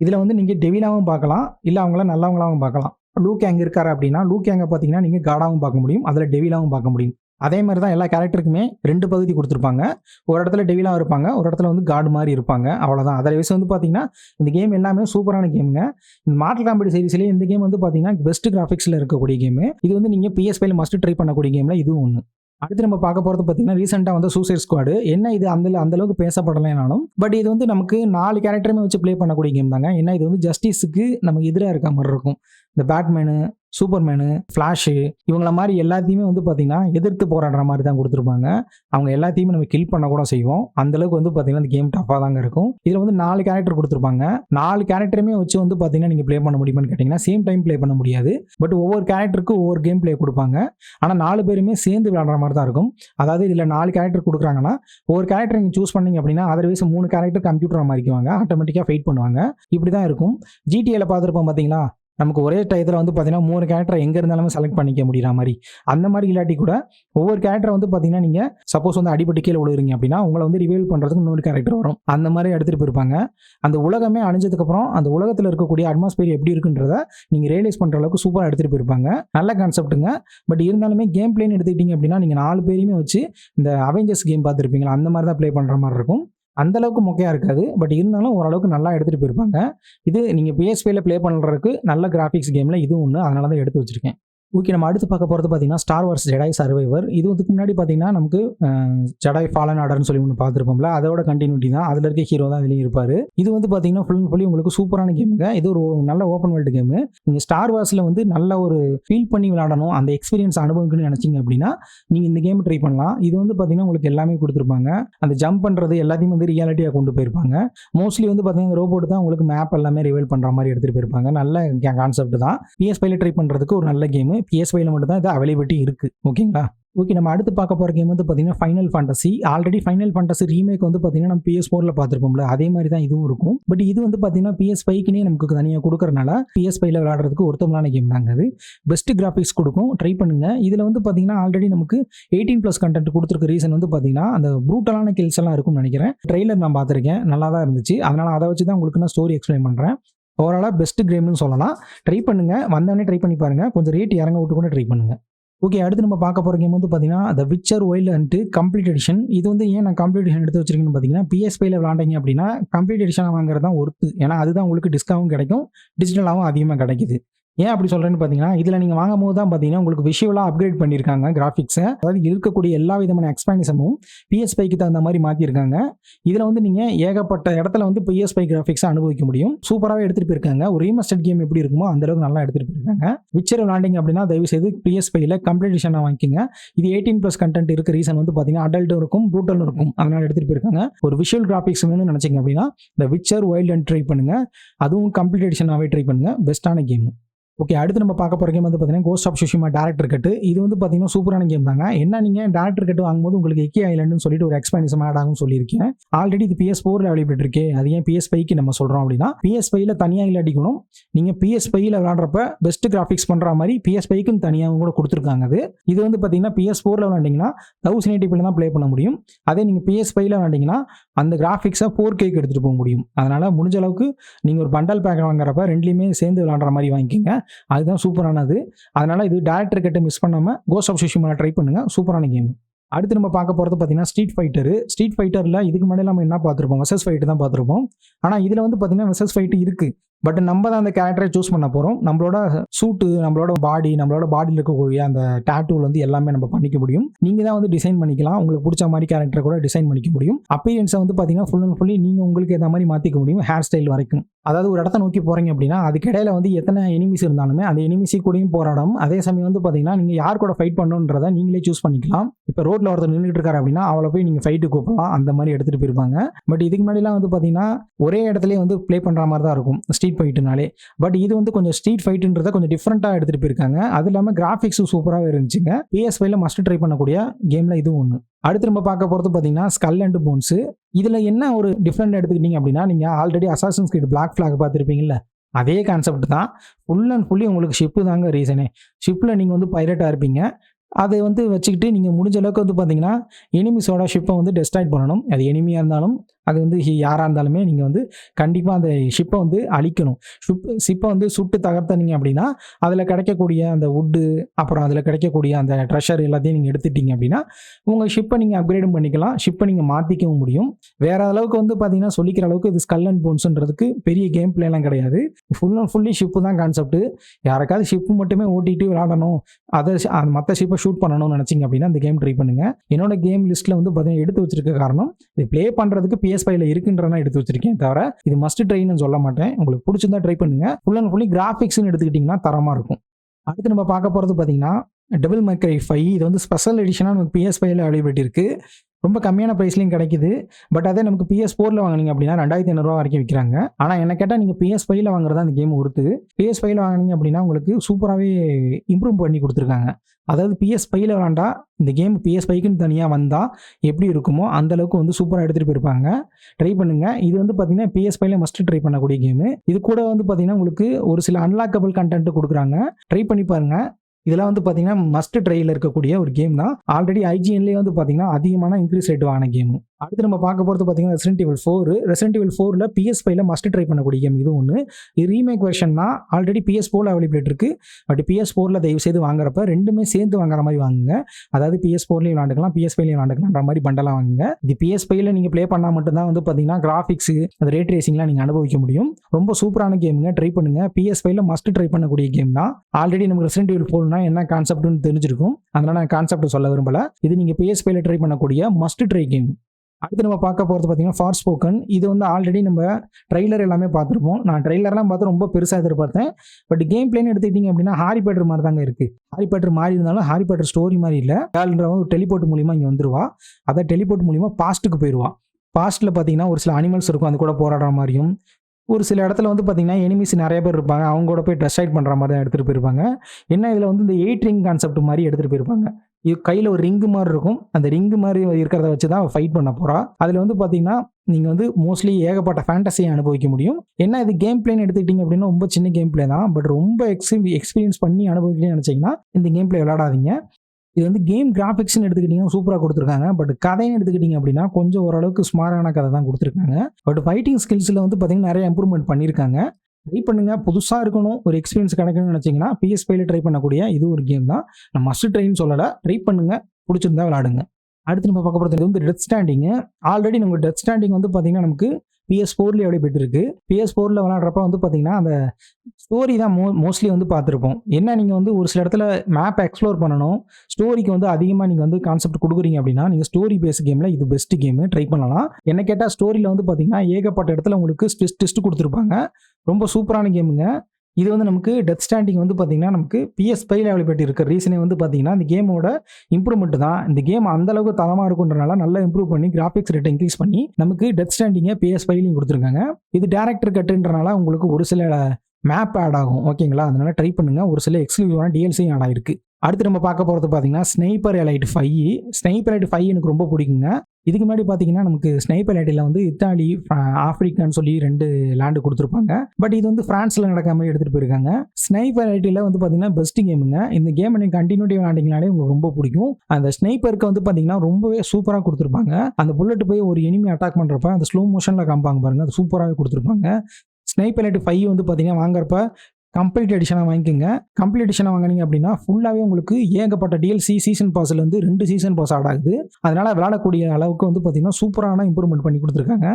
[SPEAKER 1] இதில் வந்து நீங்கள் டெவிலாவும் பார்க்கலாம். இல்லை அவங்கள நல்லவங்களாவும் பார்க்கலாம். லூ கேங் இருக்காரு அப்படின்னா லூ கேங்கை பார்த்தீங்கன்னா நீங்கள் காடாகவும் பார்க்க முடியும். அதில் டெவிலாவும் பார்க்க முடியும். அதே மாதிரி தான் எல்லா கேரக்டருக்குமே ரெண்டு பகுதி கொடுத்துருப்பாங்க. ஒரு இடத்துல டெவிலாக இருப்பாங்க ஒரு இடத்துல வந்து காடு மாதிரி இருப்பாங்க. அவ்வளோதான் அதில் வயசு வந்து பார்த்தீங்கன்னா இந்த கேம் எல்லாமே சூப்பரான கேமுங்க இந்த மாடல் காம்படி சீரிஸ்லேயே இந்த கேம் வந்து பார்த்தீங்கன்னா பெஸ்ட் கிராஃபிக்ஸில் இருக்கக்கூடிய கேமு இது வந்து நீங்கள் பிஎஸ்பியில் மஸ்ட் ட்ரை பண்ணக்கூடிய கேமில் இதுவும் ஒன்று அடுத்து நம்ம பார்க்க போகிறது பார்த்தீங்கன்னா ரீசெண்டாக வந்து சூசைட் ஸ்குவாடு என்ன இது? அந்த அந்தளவுக்கு பேசப்படலைனாலும் பட் இது வந்து நமக்கு நாலு கேரக்டருமே வச்சு ப்ளே பண்ணக்கூடிய கேம் தாங்க. ஏன்னா இது வந்து ஜஸ்டிஸுக்கு நமக்கு எதிராக இருக்க மாதிரி இருக்கும். இந்த பேட்மேனு சூப்பர்மேனு ஃப்ளாஷு இவங்கள மாதிரி எல்லாத்தையுமே வந்து பார்த்தீங்கன்னா எதிர்த்து போராடுற மாதிரி தான் கொடுத்துருப்பாங்க. அவங்க எல்லாத்தையுமே நம்ம கில் பண்ண கூட செய்வோம். அந்த அளவுக்கு வந்து பார்த்திங்கன்னா இந்த கேம் டஃபாக தாங்க இருக்கும். இதில் வந்து நாலு கேரக்டர் கொடுத்துருப்பாங்க. நாலு கேரக்டருமே வச்சு வந்து பார்த்தீங்கன்னா நீங்கள் ப்ளே பண்ண முடியுமான்னு கேட்டிங்கன்னா சேம் டைம் ப்ளே பண்ண முடியாது. பட் ஒவ்வொரு கேரக்டருக்கும் ஒவ்வொரு கேம் ப்ளே கொடுப்பாங்க. ஆனால் நாலு பேருமே சேர்ந்து விளையாடுற மாதிரி தான் இருக்கும். அதாவது இதில் நாலு கேரக்டர் கொடுக்குறாங்கன்னா ஒரு கேரக்டர் நீங்கள் சூஸ் பண்ணீங்க அப்படின்னா அதர்வைஸ் மூணு கேரக்டர் கம்ப்யூட்டர் மாறிக்குவாங்க. ஆட்டோமேட்டிக்காக ஃபைட் பண்ணுவாங்க. இப்படி தான் இருக்கும் ஜிடிஏல பார்த்துருப்போம் பார்த்தீங்களா? நமக்கு ஒரே டயத்தில் வந்து பார்த்தீங்கன்னா மூணு கேரக்டரை எங்கே இருந்தாலுமே செலக்ட் பண்ணிக்க முடியுற மாதிரி. அந்த மாதிரி இல்லாட்டி கூட ஒவ்வொரு கேரக்டரை வந்து பார்த்தீங்கன்னா நீங்கள் சப்போஸ் வந்து அடிபட்டு கீழே விழுகிறீங்க அப்படின்னா உங்களை வந்து ரிவீல் பண்ணுறதுக்கு இன்னொரு கேரக்டர் வரும். அந்த மாதிரி எடுத்துகிட்டு போயிருப்பாங்க. அந்த உலகமே அணிஞ்சதுக்கப்புறம் அந்த உலகத்தில் இருக்கக்கூடிய அட்மாஸ்பியர் எப்படி இருக்குன்றத நீங்கள் ரியலைஸ் பண்ணுற அளவுக்கு சூப்பராக எடுத்துகிட்டு போயிருப்பாங்க. நல்ல கான்செப்ட்டுங்க பட் இருந்தாலுமே கேம் பிளேன்னு எடுத்துக்கிட்டீங்க அப்படின்னா நீங்கள் நாலு பேரையுமே வச்சு இந்த அவெஞ்சர்ஸ் கேம் பார்த்துருப்பீங்களா? அந்த மாதிரி தான் ப்ளே பண்ணுற மாதிரி இருக்கும். அந்தளவுக்கு மொக்கையாக இருக்காது. பட் இருந்தாலும் ஓரளவுக்கு நல்லா எடுத்துகிட்டு போயிருப்பாங்க. இது நீங்கள் பிஎஸ்பியில் ப்ளே பண்ணுறதுக்கு நல்ல கிராஃபிக்ஸ் கேமில் இதுவும் ஒன்று அதனால தான் எடுத்து வச்சுருக்கேன். ஓகே நம்ம அடுத்து பார்க்க போகிறது பார்த்தீங்கன்னா ஸ்டார் வார்ஸ் ஜெடாய் சர்வைவர் இது இதுக்கு முன்னாடி பார்த்தீங்கன்னா நமக்கு ஜடாய் ஃபாலன் ஆர்டர்னு சொல்லி ஒன்று பார்த்துருப்போம்ல அதோட கண்டினியூட்டி தான். அதில் இருக்க ஹீரோ தான் இதுலேயும் இருப்பார். இது வந்து பார்த்தீங்கன்னா ஃபுல் அண்ட் ஃபுல்லி உங்களுக்கு சூப்பரான கேமுங்க இது ஒரு நல்ல ஓப்பன் வேர்ல்டு கேமு நீங்கள் ஸ்டார் வார்ஸில் வந்து நல்ல ஒரு ஃபீல் பண்ணி விளாடணும் அந்த எக்ஸ்பீரியன்ஸ் அனுபவிக்கணும்னு நினச்சிங்க அப்படின்னா நீங்கள் இந்த கேம் ட்ரை பண்ணலாம். இது வந்து பார்த்தீங்கன்னா உங்களுக்கு எல்லாமே கொடுத்துருப்பாங்க. அந்த ஜம்ப் பண்ணுறது எல்லாத்தையும் வந்து ரியாலிட்டியாக கொண்டு போயிருப்பாங்க. மோஸ்ட்லி வந்து பார்த்தீங்கன்னா ரோபோட் தான் உங்களுக்கு மேப் எல்லாமே ரிவைல் பண்ணுற மாதிரி எடுத்துகிட்டு போயிருப்பாங்க. நல்ல கான்செப்ட் தான். பிஎஸ்பையில் ட்ரை பண்ணுறதுக்கு ஒரு நல்ல கேமு பிஎஸ்பையில் மட்டும் தான் இது அவைலபிலிட்டி இருக்குது ஓகேங்களா ஓகே நம்ம அடுத்து பார்க்க போகிற கேம் வந்து பார்த்தீங்கன்னா Final Fantasy already Final Fantasy remake வந்து பார்த்தீங்கன்னா நம்ம பிஎஸ் ஃபோரில் பார்த்துருப்போம்ல அதே மாதிரி தான் இதுவும் இருக்கும். பட் இது வந்து பார்த்தீங்கன்னா பிஎஸ் ஃபைக்குன்னே நமக்கு தனியாக கொடுக்குறனால பிஎஸ் ஃபைவ்ல விளாடுறதுக்கு ஒருத்தமான கேம் தாங்க அது பெஸ்ட் கிராஃபிக்ஸ் கொடுக்கும். ட்ரை பண்ணுங்க. இதில் வந்து பார்த்தீங்கன்னா ஆல்ரெடி நமக்கு எயிட்டீன் ப்ளஸ் கண்டென்ட் கொடுத்துருக்க ரீசன் வந்து பார்த்தீங்கன்னா அந்த ப்ரூட்டலான கில்ஸ் எல்லாம் இருக்கும்னு நினைக்கிறேன். ட்ரெய்லர் நான் பார்த்துருக்கேன். நல்லா தான் இருந்துச்சு. அதனால் அதை வச்சு தான் உங்களுக்கு நான் ஸ்டோரி எக்ஸ்பிளைன் பண்ணுறேன் ஓவராலாக பெஸ்ட் கேம்னு சொல்லலாம். ட்ரை பண்ணுங்க. வந்தவொடனே ட்ரை பண்ணி பாருங்க. கொஞ்சம் ரேட் இறங்க விட்டு கூட ட்ரை பண்ணுங்க. ஓகே அடுத்து நம்ம பார்க்க போகிற கேம் வந்து பார்த்தீங்கன்னா the Witcher wild and complete edition இது வந்து ஏன் நான் கம்ப்ளீட் எடிஷன் எடுத்து வச்சிருக்கேன்னு பார்த்தீங்கன்னா பிஎஸ்பியில் விளாண்டிங்க அப்படின்னா கம்ப்ளீட் எடிஷன் வாங்குறது தான் ஒருத்து ஏன்னா அதுதான் உங்களுக்கு டிஸ்கவுண்ட் கிடைக்கும். டிஜிட்டலாகவும் அதிகமாக கிடைக்குது. ஏன் அப்படி சொல்கிறேன்னு பார்த்தீங்கன்னா இதில் நீங்கள் வாங்கும் போது தான் பார்த்தீங்கன்னா உங்களுக்கு விஷுவலாக அப்கிரேட் பண்ணியிருக்காங்க கிராஃபிக்ஸை அதாவது இருக்கக்கூடிய எல்லா விதமான எக்ஸ்பானிசமும் பிஎஸ்பைக்கு தகுந்த மாதிரி மாற்றிருக்காங்க இதில் வந்து நீங்கள் ஏகப்பட்ட இடத்துல வந்து பிஎஸ்பை கிராஃபிக்ஸை அனுபவிக்க முடியும். சூப்பராகவே எடுத்துகிட்டு போயிருக்காங்க. ஒரு ரீமஸ்டட் கேம் எப்படி இருக்குமோ அந்த அளவுக்கு நல்லா எடுத்துகிட்டு போயிருக்காங்க. விச்சர் விளாண்டிங்க அப்படின்னா தயவு செய்து பிஎஸ்பையில் கம்ப்ளீட்டேஷனாக வாங்கிக்கோங்க. இது எயிட்டீன் ப்ளஸ் கண்டென்ட் இருக்க. ரீசன் வந்து பார்த்தீங்கன்னா அடல்ட்டும் இருக்கும் ப்ரூட்டலும் இருக்கும். அதனால் எடுத்துகிட்டு போயிருக்காங்க. ஒரு விஷுவல் கிராஃபிக்ஸ் வேணும்னு நினச்சிங்க அப்படின்னா இந்த விச்சர் வைல்ட் அண்ட் ட்ரை பண்ணுங்கள் அதுவும் கம்ப்ளீட் எடிஷனாகவே ட்ரை பண்ணுங்கள் பெஸ்ட்டான கேமு ஓகே அடுத்து நம்ம பார்க்க போகிற கேம் வந்து பார்த்தீங்கன்னா Ghost of Tsushima director cut இது வந்து பார்த்தீங்கன்னா சூப்பரான கேம் தாங்க. என்ன நீங்கள் டேரக்டர் கட்டு வாங்கும்போது உங்களுக்கு எக்கி ஐலண்டுன்னு சொல்லிட்டு ஒரு எக்ஸ்பான்ஷன் ஆட் ஆகும் சொல்லியிருக்கேன். ஆல்ரெடி இது பிஎஸ் ஃபோரில் அவைலபிள் இருக்கு. அது ஏன் பிஎஸ் ஃபைக்கு நம்ம சொல்கிறோம் அப்படின்னா பிஎஸ் ஃபைவ்ல தனியாக இல்லாட்டிக்கணும் நீங்கள் பிஎஸ் ஃபைவ்ல விளாட்றப்ப பெஸ்ட் கிராஃபிக்ஸ் பண்ணுற மாதிரி பிஎஸ் ஃபைக்கும் தனியாகவும் கூட கொடுத்துருக்காங்க அது. இது வந்து பார்த்தீங்கன்னா பிஎஸ் ஃபோரில் விளாண்டிங்கன்னா தௌசண்ட் எயிட்டி தான் ப்ளே பண்ண முடியும். அதே நீங்கள் பிஎஸ் ஃபைவ்ல விளாண்டிங்கன்னா அந்த கிராஃபிக்ஸை ஃபோர் கேக்கு எடுத்துகிட்டு போக முடியும். அதனால் முடிஞ்ச அளவுக்கு நீங்கள் ஒரு பண்டல் பேக் வாங்குறப்ப ரெண்டுலேயுமே சேர்ந்து விளாட்ற மாதிரி வாங்கிக்கோங்க. அதுதான் சூப்பரானது. அதனால் இது டேரக்டர் கிட்ட மிஸ் பண்ணாமல் கோஸ் ஆஃப் சுஷிமா ட்ரை பண்ணுங்கள் சூப்பரான கேம் அடுத்து நம்ம பார்க்க போகிறது பார்த்தீங்கன்னா ஸ்ட்ரீட் ஃபைட்டர் ஸ்ட்ரீட் ஃபைட்டரில் இதுக்கு முன்னாடி நம்ம என்ன பார்த்துருப்போம்? வெசஸ் ஃபைட்டு தான் பார்த்துருப்போம். ஆனால் இதில் வந்து பார்த்தீங்கன்னா வெசஸ் ஃபைட்டு இருக்குது பட் நம்ம தான் அந்த கேரக்டரை சூஸ் பண்ண போகிறோம் நம்மளோட சூட்டு நம்மளோட பாடி நம்மளோட பாடியில் இருக்கக்கூடிய அந்த டேட்டூவில் வந்து எல்லாமே நம்ம பண்ணிக்க முடியும். நீங்கள் தான் வந்து டிசைன் பண்ணிக்கலாம். உங்களுக்கு பிடிச்ச மாதிரி கேரக்டரை கூட டிசைன் பண்ணிக்க முடியும். அப்பீரியன்ஸை வந்து பார்த்தீங்கன்னா ஃபுல் அண்ட் ஃபுல்லி நீங்கள் உங்களுக்கு ஏற்ற மாதிரி மாற்றிக்க முடியும் ஹேர் ஸ்டைல் வரைக்கும். அதாவது ஒரு இடத்த நோக்கி போகிறீங்க அப்படின்னா அதுக்கு இடையில வந்து எத்தனை எனிமிஸ் இருந்தாலுமே அந்த எனிமிஸி கூடயும் போராடும். அதே சமயம் வந்து பார்த்தீங்கன்னா நீங்கள் யார் கூட ஃபைட் பண்ணணுன்றதை நீங்களே சூஸ் பண்ணிக்கலாம். இப்போ ரோட்டில் ஒருத்தர் நின்றுட்டு இருக்காரு அப்படின்னா அவளை போய் நீங்கள் ஃபைட்டு கூப்பிடலாம். அந்த மாதிரி எடுத்துகிட்டு போயிருப்பாங்க. பட் இதுக்கு முன்னாடிலாம் வந்து பார்த்தீங்கன்னா ஒரே இடத்துலயே வந்து ப்ளே பண்ணுற மாதிரி தான் இருக்கும். ஸ்ட்ரீட் ஃபைட்டுனாலே பட் இது வந்து கொஞ்சம் ஸ்ட்ரீட் ஃபைட்டுன்றத கொஞ்சம் டிஃப்ரெண்ட்டாக எடுத்துகிட்டு போயிருக்காங்க. அது இல்லாமல் கிராஃபிக்ஸும் சூப்பராகவே இருந்துச்சுங்க. பிஎஸ்ஃபைல மஸ்ட் ட்ரை பண்ணக்கூடிய கேமில் இதுவும் ஒன்று அடுத்து நம்ம பார்க்க போகிறது பார்த்தீங்கன்னா ஸ்கல் அண்ட் போன்ஸு இதில் என்ன ஒரு டிஃப்ரெண்ட் எடுத்துக்கிட்டீங்க அப்படின்னா நீங்கள் already Assassin's Creed Black Flag பார்த்துருப்பீங்கல்ல அதே கான்செப்ட் தான். ஃபுல் அண்ட் ஃபுல்லி உங்களுக்கு ஷிப்பு தாங்க ரீசனே ஷிப்பில் நீங்கள் வந்து பைலட்டாக இருப்பீங்க. அதை வந்து வச்சுக்கிட்டு நீங்கள் முடிஞ்ச அளவுக்கு வந்து பார்த்தீங்கன்னா எனிமிஸோட ஷிப்பை வந்து டெஸ்ட்ராய்ட் பண்ணணும். அது எனிமியாக இருந்தாலும் அது வந்து யாராக இருந்தாலுமே நீங்கள் வந்து கண்டிப்பாக அந்த ஷிப்பை வந்து அழிக்கணும். ஷிப் ஷிப்பை வந்து சுட்டு தகர்த்தனீங்க அப்படின்னா அதில் கிடைக்கக்கூடிய அந்த வுட்டு அப்புறம் அதில் கிடைக்கக்கூடிய அந்த ட்ரெஷர் எல்லாத்தையும் நீங்கள் எடுத்துட்டீங்க அப்படின்னா உங்கள் ஷிப்பை நீங்கள் அப்கிரேடும் பண்ணிக்கலாம். ஷிப்பை நீங்கள் மாற்றிக்கவும் முடியும். வேறு அளவுக்கு வந்து பார்த்தீங்கன்னா சொல்லிக்கிற அளவுக்கு இது ஸ்கல் அண்ட் போன்ஸுன்றதுக்கு பெரிய கேம் பிளேலாம் கிடையாது. ஃபுல் அண்ட் ஃபுல்லி ஷிப்பு தான் கான்செப்ட் யாருக்காவது ஷிப்பு மட்டுமே ஓட்டிகிட்டு விளாடணும் அதை மற்ற ஷிப்பை ஷூட் பண்ணணும்னு நினச்சிங்க அப்படின்னா அந்த கேம் ட்ரை பண்ணுங்க. என்னோட கேம் லிஸ்ட்டில் வந்து பார்த்தீங்கன்னா எடுத்து வச்சிருக்க காரணம் இது ப்ளே பண்ணுறதுக்கு பிஎஸ் ஃபைவ்ல இருக்குன்றனா எடுத்து வச்சிருக்கேன் தவிர இது மஸ்ட் ட்ரைன்னு சொல்ல மாட்டேன். உங்களுக்கு பிடிச்சிருந்தா ட்ரை பண்ணுங்க. ஃபுல் அண்ட் ஃபுல்லி கிராஃபிக்ஸ்னு எடுத்துக்கிட்டிங்கன்னா தரமாக இருக்கும். அடுத்து நம்ம பார்க்க போகிறது பார்த்தீங்கன்னா டபுள் மைக்ரை ஃபைவ் இது வந்து ஸ்பெஷல் எடிஷனாக நமக்கு பிஎஸ் ஃபைவ்ல அவைலபிலிட்டி இருக்குது ரொம்ப கம்மியான ப்ரைஸ்லையும் கிடைக்குது. பட் அதே நமக்கு பிஎஸ் ஃபோரில் வாங்கினீங்க அப்படின்னா ரெண்டாயிரத்தி ஐநூறுரூவா வரைக்கும் விற்கிறாங்க. ஆனால் என்ன கேட்டால் நீங்கள் பிஎஸ் ஃபைவ்ல வாங்குறதா அந்த கேம் ஒருத்து பிஎஸ் ஃபைவ்ல வாங்கினீங்க அப்படின்னா உங்களுக்கு சூப்பராகவே இம்ப்ரூவ் பண்ணி கொடுத்துருக்காங்க. அதாவது பிஎஸ் ஃபைவ்ல விளாண்டா இந்த கேம் பிஎஸ் ஃபைவ்க்குன்னு தனியாக வந்தால் எப்படி இருக்குமோ அந்தளவுக்கு வந்து சூப்பராக எடுத்துகிட்டு போயிருப்பாங்க. ட்ரை பண்ணுங்கள் இது வந்து பார்த்தீங்கன்னா பிஎஸ் ஃபைவ்ல மஸ்ட் ட்ரை பண்ணக்கூடிய கேமு இது கூட வந்து பார்த்தீங்கன்னா உங்களுக்கு ஒரு சில அன்லாக்கபிள் கண்டென்ட் கொடுக்குறாங்க. ட்ரை பண்ணி பாருங்கள் இதெல்லாம் வந்து பார்த்தீங்கன்னா மஸ்ட் ட்ரையில் இருக்கக்கூடிய ஒரு கேம் தான். ஆல்ரெடி ஐஜிஎன்லேயே வந்து பார்த்தீங்கன்னா அதிகமான இன்க்ரீஸ் ரேட் வாங்கின கேமு அடுத்து நம்ம பார்க்க போகிறது பார்த்தீங்கன்னா Resident Evil four Resident Evil ஃபோரில் பிஎஸ் ஃபைவ்ல மஸ்ட் ட்ரை பண்ணக்கூடிய கேம் இது ஒன்று இது ரீமேக் வெர்ஷன்னா ஆல்ரெடி பிஎஸ் ஃபோரில் அவைலபிள் இருக்குது பட் பிஎஸ் ஃபோரில் தயவு செய்து வாங்குறப்ப ரெண்டுமே சேர்ந்து வாங்குற மாதிரி வாங்குங்க. அதாவது பிஎஸ் ஃபோர்லேயும் விளாண்டுக்கலாம் பிஎஸ் ஃபைவ்லையும் விளாண்டுக்கலாம்ன்ற மாதிரி பண்டலாக வாங்குங்க. இது பிஎஸ் ஃபைவ்ல நீங்கள் ப்ளே பண்ணால் மட்டும்தான் வந்து பார்த்தீங்கன்னா கிராஃபிக்ஸ் அந்த ரேட் ரேசிங்லாம் நீங்கள் அனுபவிக்க முடியும். ரொம்ப சூப்பரான கேமுங்க ட்ரை பண்ணுங்க. பிஎஸ் ஃபைவ்ல மஸ்ட் ட்ரை பண்ணக்கூடிய கேம் தான். ஆல்ரெடி நமக்கு ரெசிடென்ட் இவல் ஃபோர்னா என்ன கான்செப்ட்னு தெரிஞ்சிருக்கும். அதனால நான் கான்செப்ட் சொல்ல விரும்பல. இது நீங்கள் பிஎஸ் ஃபைவ்ல ட்ரை பண்ணக்கூடிய மஸ்ட் ட்ரை கேம் அடுத்து நம்ம பார்க்க போகிறது பார்த்தீங்கன்னா ஃபார் ஸ்போக்கன் இது வந்து ஆல்ரெடி நம்ம ட்ரைலர் எல்லாமே பார்த்துருப்போம். நான் ட்ரெய்லர்லாம் பார்த்து ரொம்ப பெருசாக எதிர்பார்த்தேன். பட் கேம் பிளேன்னு எடுத்துக்கிட்டிங்க அப்படின்னா ஹாரி பேட்டர் மாதிரி தாங்க இருக்குது ஹாரி பேட்டர் மாறி இருந்தாலும் ஹாரி பேட்டர் ஸ்டோரி மாதிரி இல்லை. கேள்ன்றவங்க ஒரு டெலிபோர்ட் மூலிமா இங்கே வந்துருவா. அதை டெலிபோர்ட் மூலிமா பாஸ்ட்டுக்கு போயிடுவா பாஸ்ட்டில் பார்த்தீங்கன்னா ஒரு சில அனிமல்ஸ் இருக்கும். அது கூட போராடுற மாதிரியும். ஒரு சில இடத்துல வந்து பார்த்தீங்கன்னா எனிமிஸ் நிறைய பேர் இருப்பாங்க. அவங்க கூட போய் ட்ரெஸ் ரைட் பண்ணுற மாதிரி தான் எடுத்துகிட்டு போயிருப்பாங்க. என்ன இதில் வந்து இந்த எயிட் ரிங் கான்செப்ட் மாதிரி எடுத்துகிட்டு போயிருப்பாங்க. கையில் ஒரு ரிங்கு மாதிரி இருக்கும். அந்த ரிங்கு மாதிரி இருக்கிறத வச்சு தான் ஃபைட் பண்ண போகிறா அதில் வந்து பார்த்தீங்கன்னா நீங்கள் வந்து மோஸ்ட்லி ஏகப்பட்ட ஃபேண்டஸியை அனுபவிக்க முடியும். என்ன இது கேம் பிளேன்னு எடுத்துக்கிட்டிங்க அப்படின்னா ரொம்ப சின்ன கேம் பிளே தான். பட் ரொம்ப எக்ஸ்பீ எக்ஸ்பீரியன்ஸ் பண்ணி அனுபவிக்கணும்னு நினச்சிங்கன்னா இந்த கேம் பிளே விளாடாதீங்க இது வந்து கேம் கிராஃபிக்ஸ்னு எடுத்துக்கிட்டிங்கன்னா சூப்பராக கொடுத்துருக்காங்க. பட் கதைன்னு எடுத்துக்கிட்டிங்க அப்படின்னா கொஞ்சம் ஓரளவுக்கு ஸ்மாரான கதை தான் கொடுத்துருக்காங்க. பட் ஃபைட்டிங் ஸ்கில்ஸில் வந்து பார்த்தீங்கன்னா நிறைய இம்ப்ரூவ்மெண்ட் பண்ணியிருக்காங்க. ட்ரை பண்ணுங்க. புதுசாக இருக்கணும். ஒரு எக்ஸ்பீரியன்ஸ் கிடைக்கணும்னு நினச்சிங்கன்னா பிஎஸ் ஃபைவ்ல ட்ரை பண்ணக்கூடிய இது ஒரு கேம் தான். நான் மஸ்ட் ட்ரைன்னு சொல்லலை. ட்ரை பண்ணுங்க. பிடிச்சிருந்தா விளாடுங்க அடுத்து நம்ம பார்க்க போகிறது வந்து டெத் ஸ்டாண்டிங்கு ஆல்ரெடி நம்ம டெத் ஸ்டாண்டிங் வந்து பார்த்தீங்கன்னா நமக்கு பிஎஸ் ஃபோர்லேயே எப்படி போயிட்டு இருக்கு பிஎஸ் ஃபோரில் விளாட்றப்ப வந்து பார்த்தீங்கன்னா அந்த ஸ்டோரி தான் மோ மோஸ்ட்லி வந்து பார்த்துருப்போம். என்ன நீங்கள் வந்து ஒரு சில இடத்துல மேப் எக்ஸ்ப்ளோர் பண்ணணும் ஸ்டோரிக்கு வந்து அதிகமாக நீங்கள் வந்து கான்செப்ட் கொடுக்குறீங்க அப்படின்னா நீங்கள் ஸ்டோரி பேஸ் கேமில் இது பெஸ்ட் கேமு ட்ரை பண்ணலாம். என்ன கேட்டால் ஸ்டோரியில் வந்து பார்த்தீங்கன்னா ஏகப்பட்ட இடத்துல உங்களுக்கு ஸ்டிஸ் டெஸ்ட் கொடுத்துருப்பாங்க. ரொம்ப சூப்பரான கேமுங்க இது வந்து நமக்கு டெத் ஸ்டாண்டிங் வந்து பார்த்தீங்கன்னா நமக்கு பிஎஸ் ஃபைவ்ல அவைலபிலிட்டி இருக்க ரீசனே வந்து பார்த்தீங்கன்னா இந்த கேமோட இம்ப்ரூவ்மெண்ட் தான். இந்த கேம் அந்த அளவுக்கு தரமாக இருக்குன்றனால நல்லா இம்ப்ரூவ் பண்ணி கிராஃபிக்ஸ் ரேட்டை இன்க்ரீஸ் பண்ணி நமக்கு டெத் ஸ்டாண்டிங்கை பிஎஸ் ஃபைவ்லையும் கொடுத்துருக்காங்க. இது டேரக்டர் கட்டுன்றனால உங்களுக்கு ஒரு சில மேப் ஆட் ஆகும். ஓகேங்களா அதனால ட்ரை பண்ணுங்க. ஒரு சில எக்ஸ்க்ளூசிவான டிஎல்சியும் ஆட் ஆயிருக்கு. அடுத்து நம்ம பார்க்க போகிறது பார்த்தீங்கன்னா Sniper Elite five Sniper Elite five எனக்கு ரொம்ப பிடிக்குங்க. இதுக்கு முன்னாடி பார்த்தீங்கன்னா நமக்கு ஸ்னைப்பர் எலைட்டில் வந்து இத்தாலி ஆஃப்ரிக்கான்னு சொல்லி ரெண்டு லேண்டு கொடுத்துருப்பாங்க. பட் இது வந்து ஃப்ரான்ஸில் நடக்கிற எடுத்துகிட்டு போயிருக்காங்க. ஸ்னைப்பர் எலைட்டில் வந்து பார்த்தீங்கன்னா பெஸ்ட் கேமுங்க இந்த கேம் நீங்கள் கண்டினியூட்டி விளாண்டிங்கனாலே உங்களுக்கு ரொம்ப பிடிக்கும். அந்த ஸ்னைப்பருக்கு வந்து பார்த்தீங்கன்னா ரொம்பவே சூப்பராக கொடுத்துருப்பாங்க. அந்த புல்லட் போய் ஒரு எனிமி அட்டாக் பண்ணுறப்ப அந்த ஸ்லோ மோஷனில் காமிப்பாங்க பாருங்க. அது சூப்பராகவே கொடுத்துருப்பாங்க. ஸ்னைப்பர் எலைட் ஃபைவ் வந்து பார்த்தீங்கன்னா வாங்குறப்ப கம்ப்ளீட் எடிஷனாக வாங்கிக்கோங்க. கம்ப்ளீட் எடிஷனை வாங்கினீங்க அப்படின்னா ஃபுல்லாகவே உங்களுக்கு ஏகப்பட்ட டிஎல்சி சீசன் பாஸில் வந்து ரெண்டு சீசன் பாஸ் ஆட் ஆகுது. அதனால் விளாடக்கூடிய அளவுக்கு வந்து பார்த்தீங்கன்னா சூப்பரான இம்ப்ரூவ்மெண்ட் பண்ணி கொடுத்துருக்காங்க.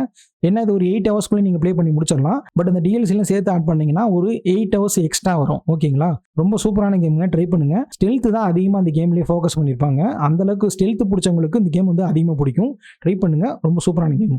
[SPEAKER 1] என்ன இது ஒரு எயிட் ஹவர்ஸ்க்குள்ளே நீங்கள் ப்ளே பண்ணி முடிச்சிடலாம். பட் அந்த டிஎல்சிலாம் சேர்த்து ஆட் பண்ணிங்கன்னா ஒரு எயிட் ஹவர்ஸ் எக்ஸ்ட்ரா வரும். ஓகேங்களா ரொம்ப சூப்பரான கேமுங்க ட்ரை பண்ணுங்க. ஸ்டெல்த்து தான் அதிகமாக அந்த கேம்லேயே ஃபோக்கஸ் பண்ணியிருப்பாங்க. அந்த அளவுக்கு பிடிச்சவங்களுக்கு இந்த கேம் வந்து அதிகமாக பிடிக்கும். ட்ரை பண்ணுங்கள் ரொம்ப சூப்பரான கேம்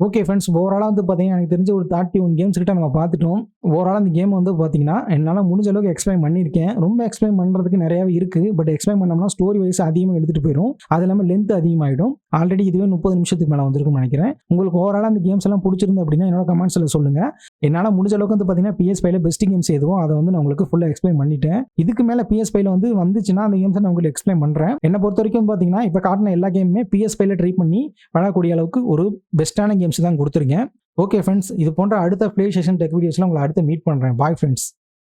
[SPEAKER 1] ஓகே ஃப்ரெண்ட்ஸ் ஓவராலாக வந்து பார்த்தீங்கன்னா எனக்கு தெரிஞ்ச ஒரு தேர்ட்டி ஒன் கேம்ஸ் கிட்ட நம்ம பார்த்துட்டோம் ஓவரால் அந்த கேம் வந்து பார்த்தீங்கன்னா என்னால் முடிஞ்ச அளவுக்கு எக்ஸ்பிளைன் பண்ணியிருக்கேன். ரொம்ப எக்ஸ்பிளைன் பண்ணுறதுக்கு நிறையாவே இருக்குது பட் எக்ஸ்பிளைன் பண்ணோம்னா ஸ்டோரி வைஸ் அதிகமாக எடுத்துகிட்டு போயிடும் அது இல்லாமல் லென்த் அதிகமாகிடும் ஆல்ரெடி இதுவே முப்பது நிமிஷத்துக்கு மேலே வந்திருக்கும்னு நினைக்கிறேன். உங்களுக்கு ஓவராலாக அந்த கேம்ஸ் எல்லாம் பிடிச்சிருந்து அப்படின்னா என்னோட கமெண்ட்ஸில் சொல்லுங்கள் என்னால் முடிஞ்ச அளவுக்கு வந்து பார்த்தீங்கன்னா பிஎஸ் ஃபைவ்ல பெஸ்ட் கேம்ஸ் எதுவோ அதை வந்து நான் உங்களுக்கு ஃபுல்லாக எக்ஸ்பிளைன் பண்ணிட்டேன். இதுக்கு மேலே பிஎஸ் ஃபைவ்ல வந்து வந்துச்சுன்னா அந்த கேம்ஸை நான் உங்களுக்கு எக்ஸ்பிளைன் பண்ணுறேன் என்னை பொறுத்த வரைக்கும் பார்த்தீங்கன்னா இப்போ காட்டின எல்லா கேமுமே பிஎஸ் ஃபைவ்ல ட்ரை பண்ணி விளாடக்கூடிய அளவுக்கு ஒரு பெஸ்ட்டான கேம்ஸ் தான் கொடுத்துருக்கேன். ஓகே ஃப்ரெண்ட்ஸ் இது போன்ற அடுத்த ப்ளே ஸ்டேஷன் டெக் வீடியோஸ்லாம் உங்களை அடுத்து மீட் பண்ணுறேன் பாய் ஃப்ரெண்ட்ஸ்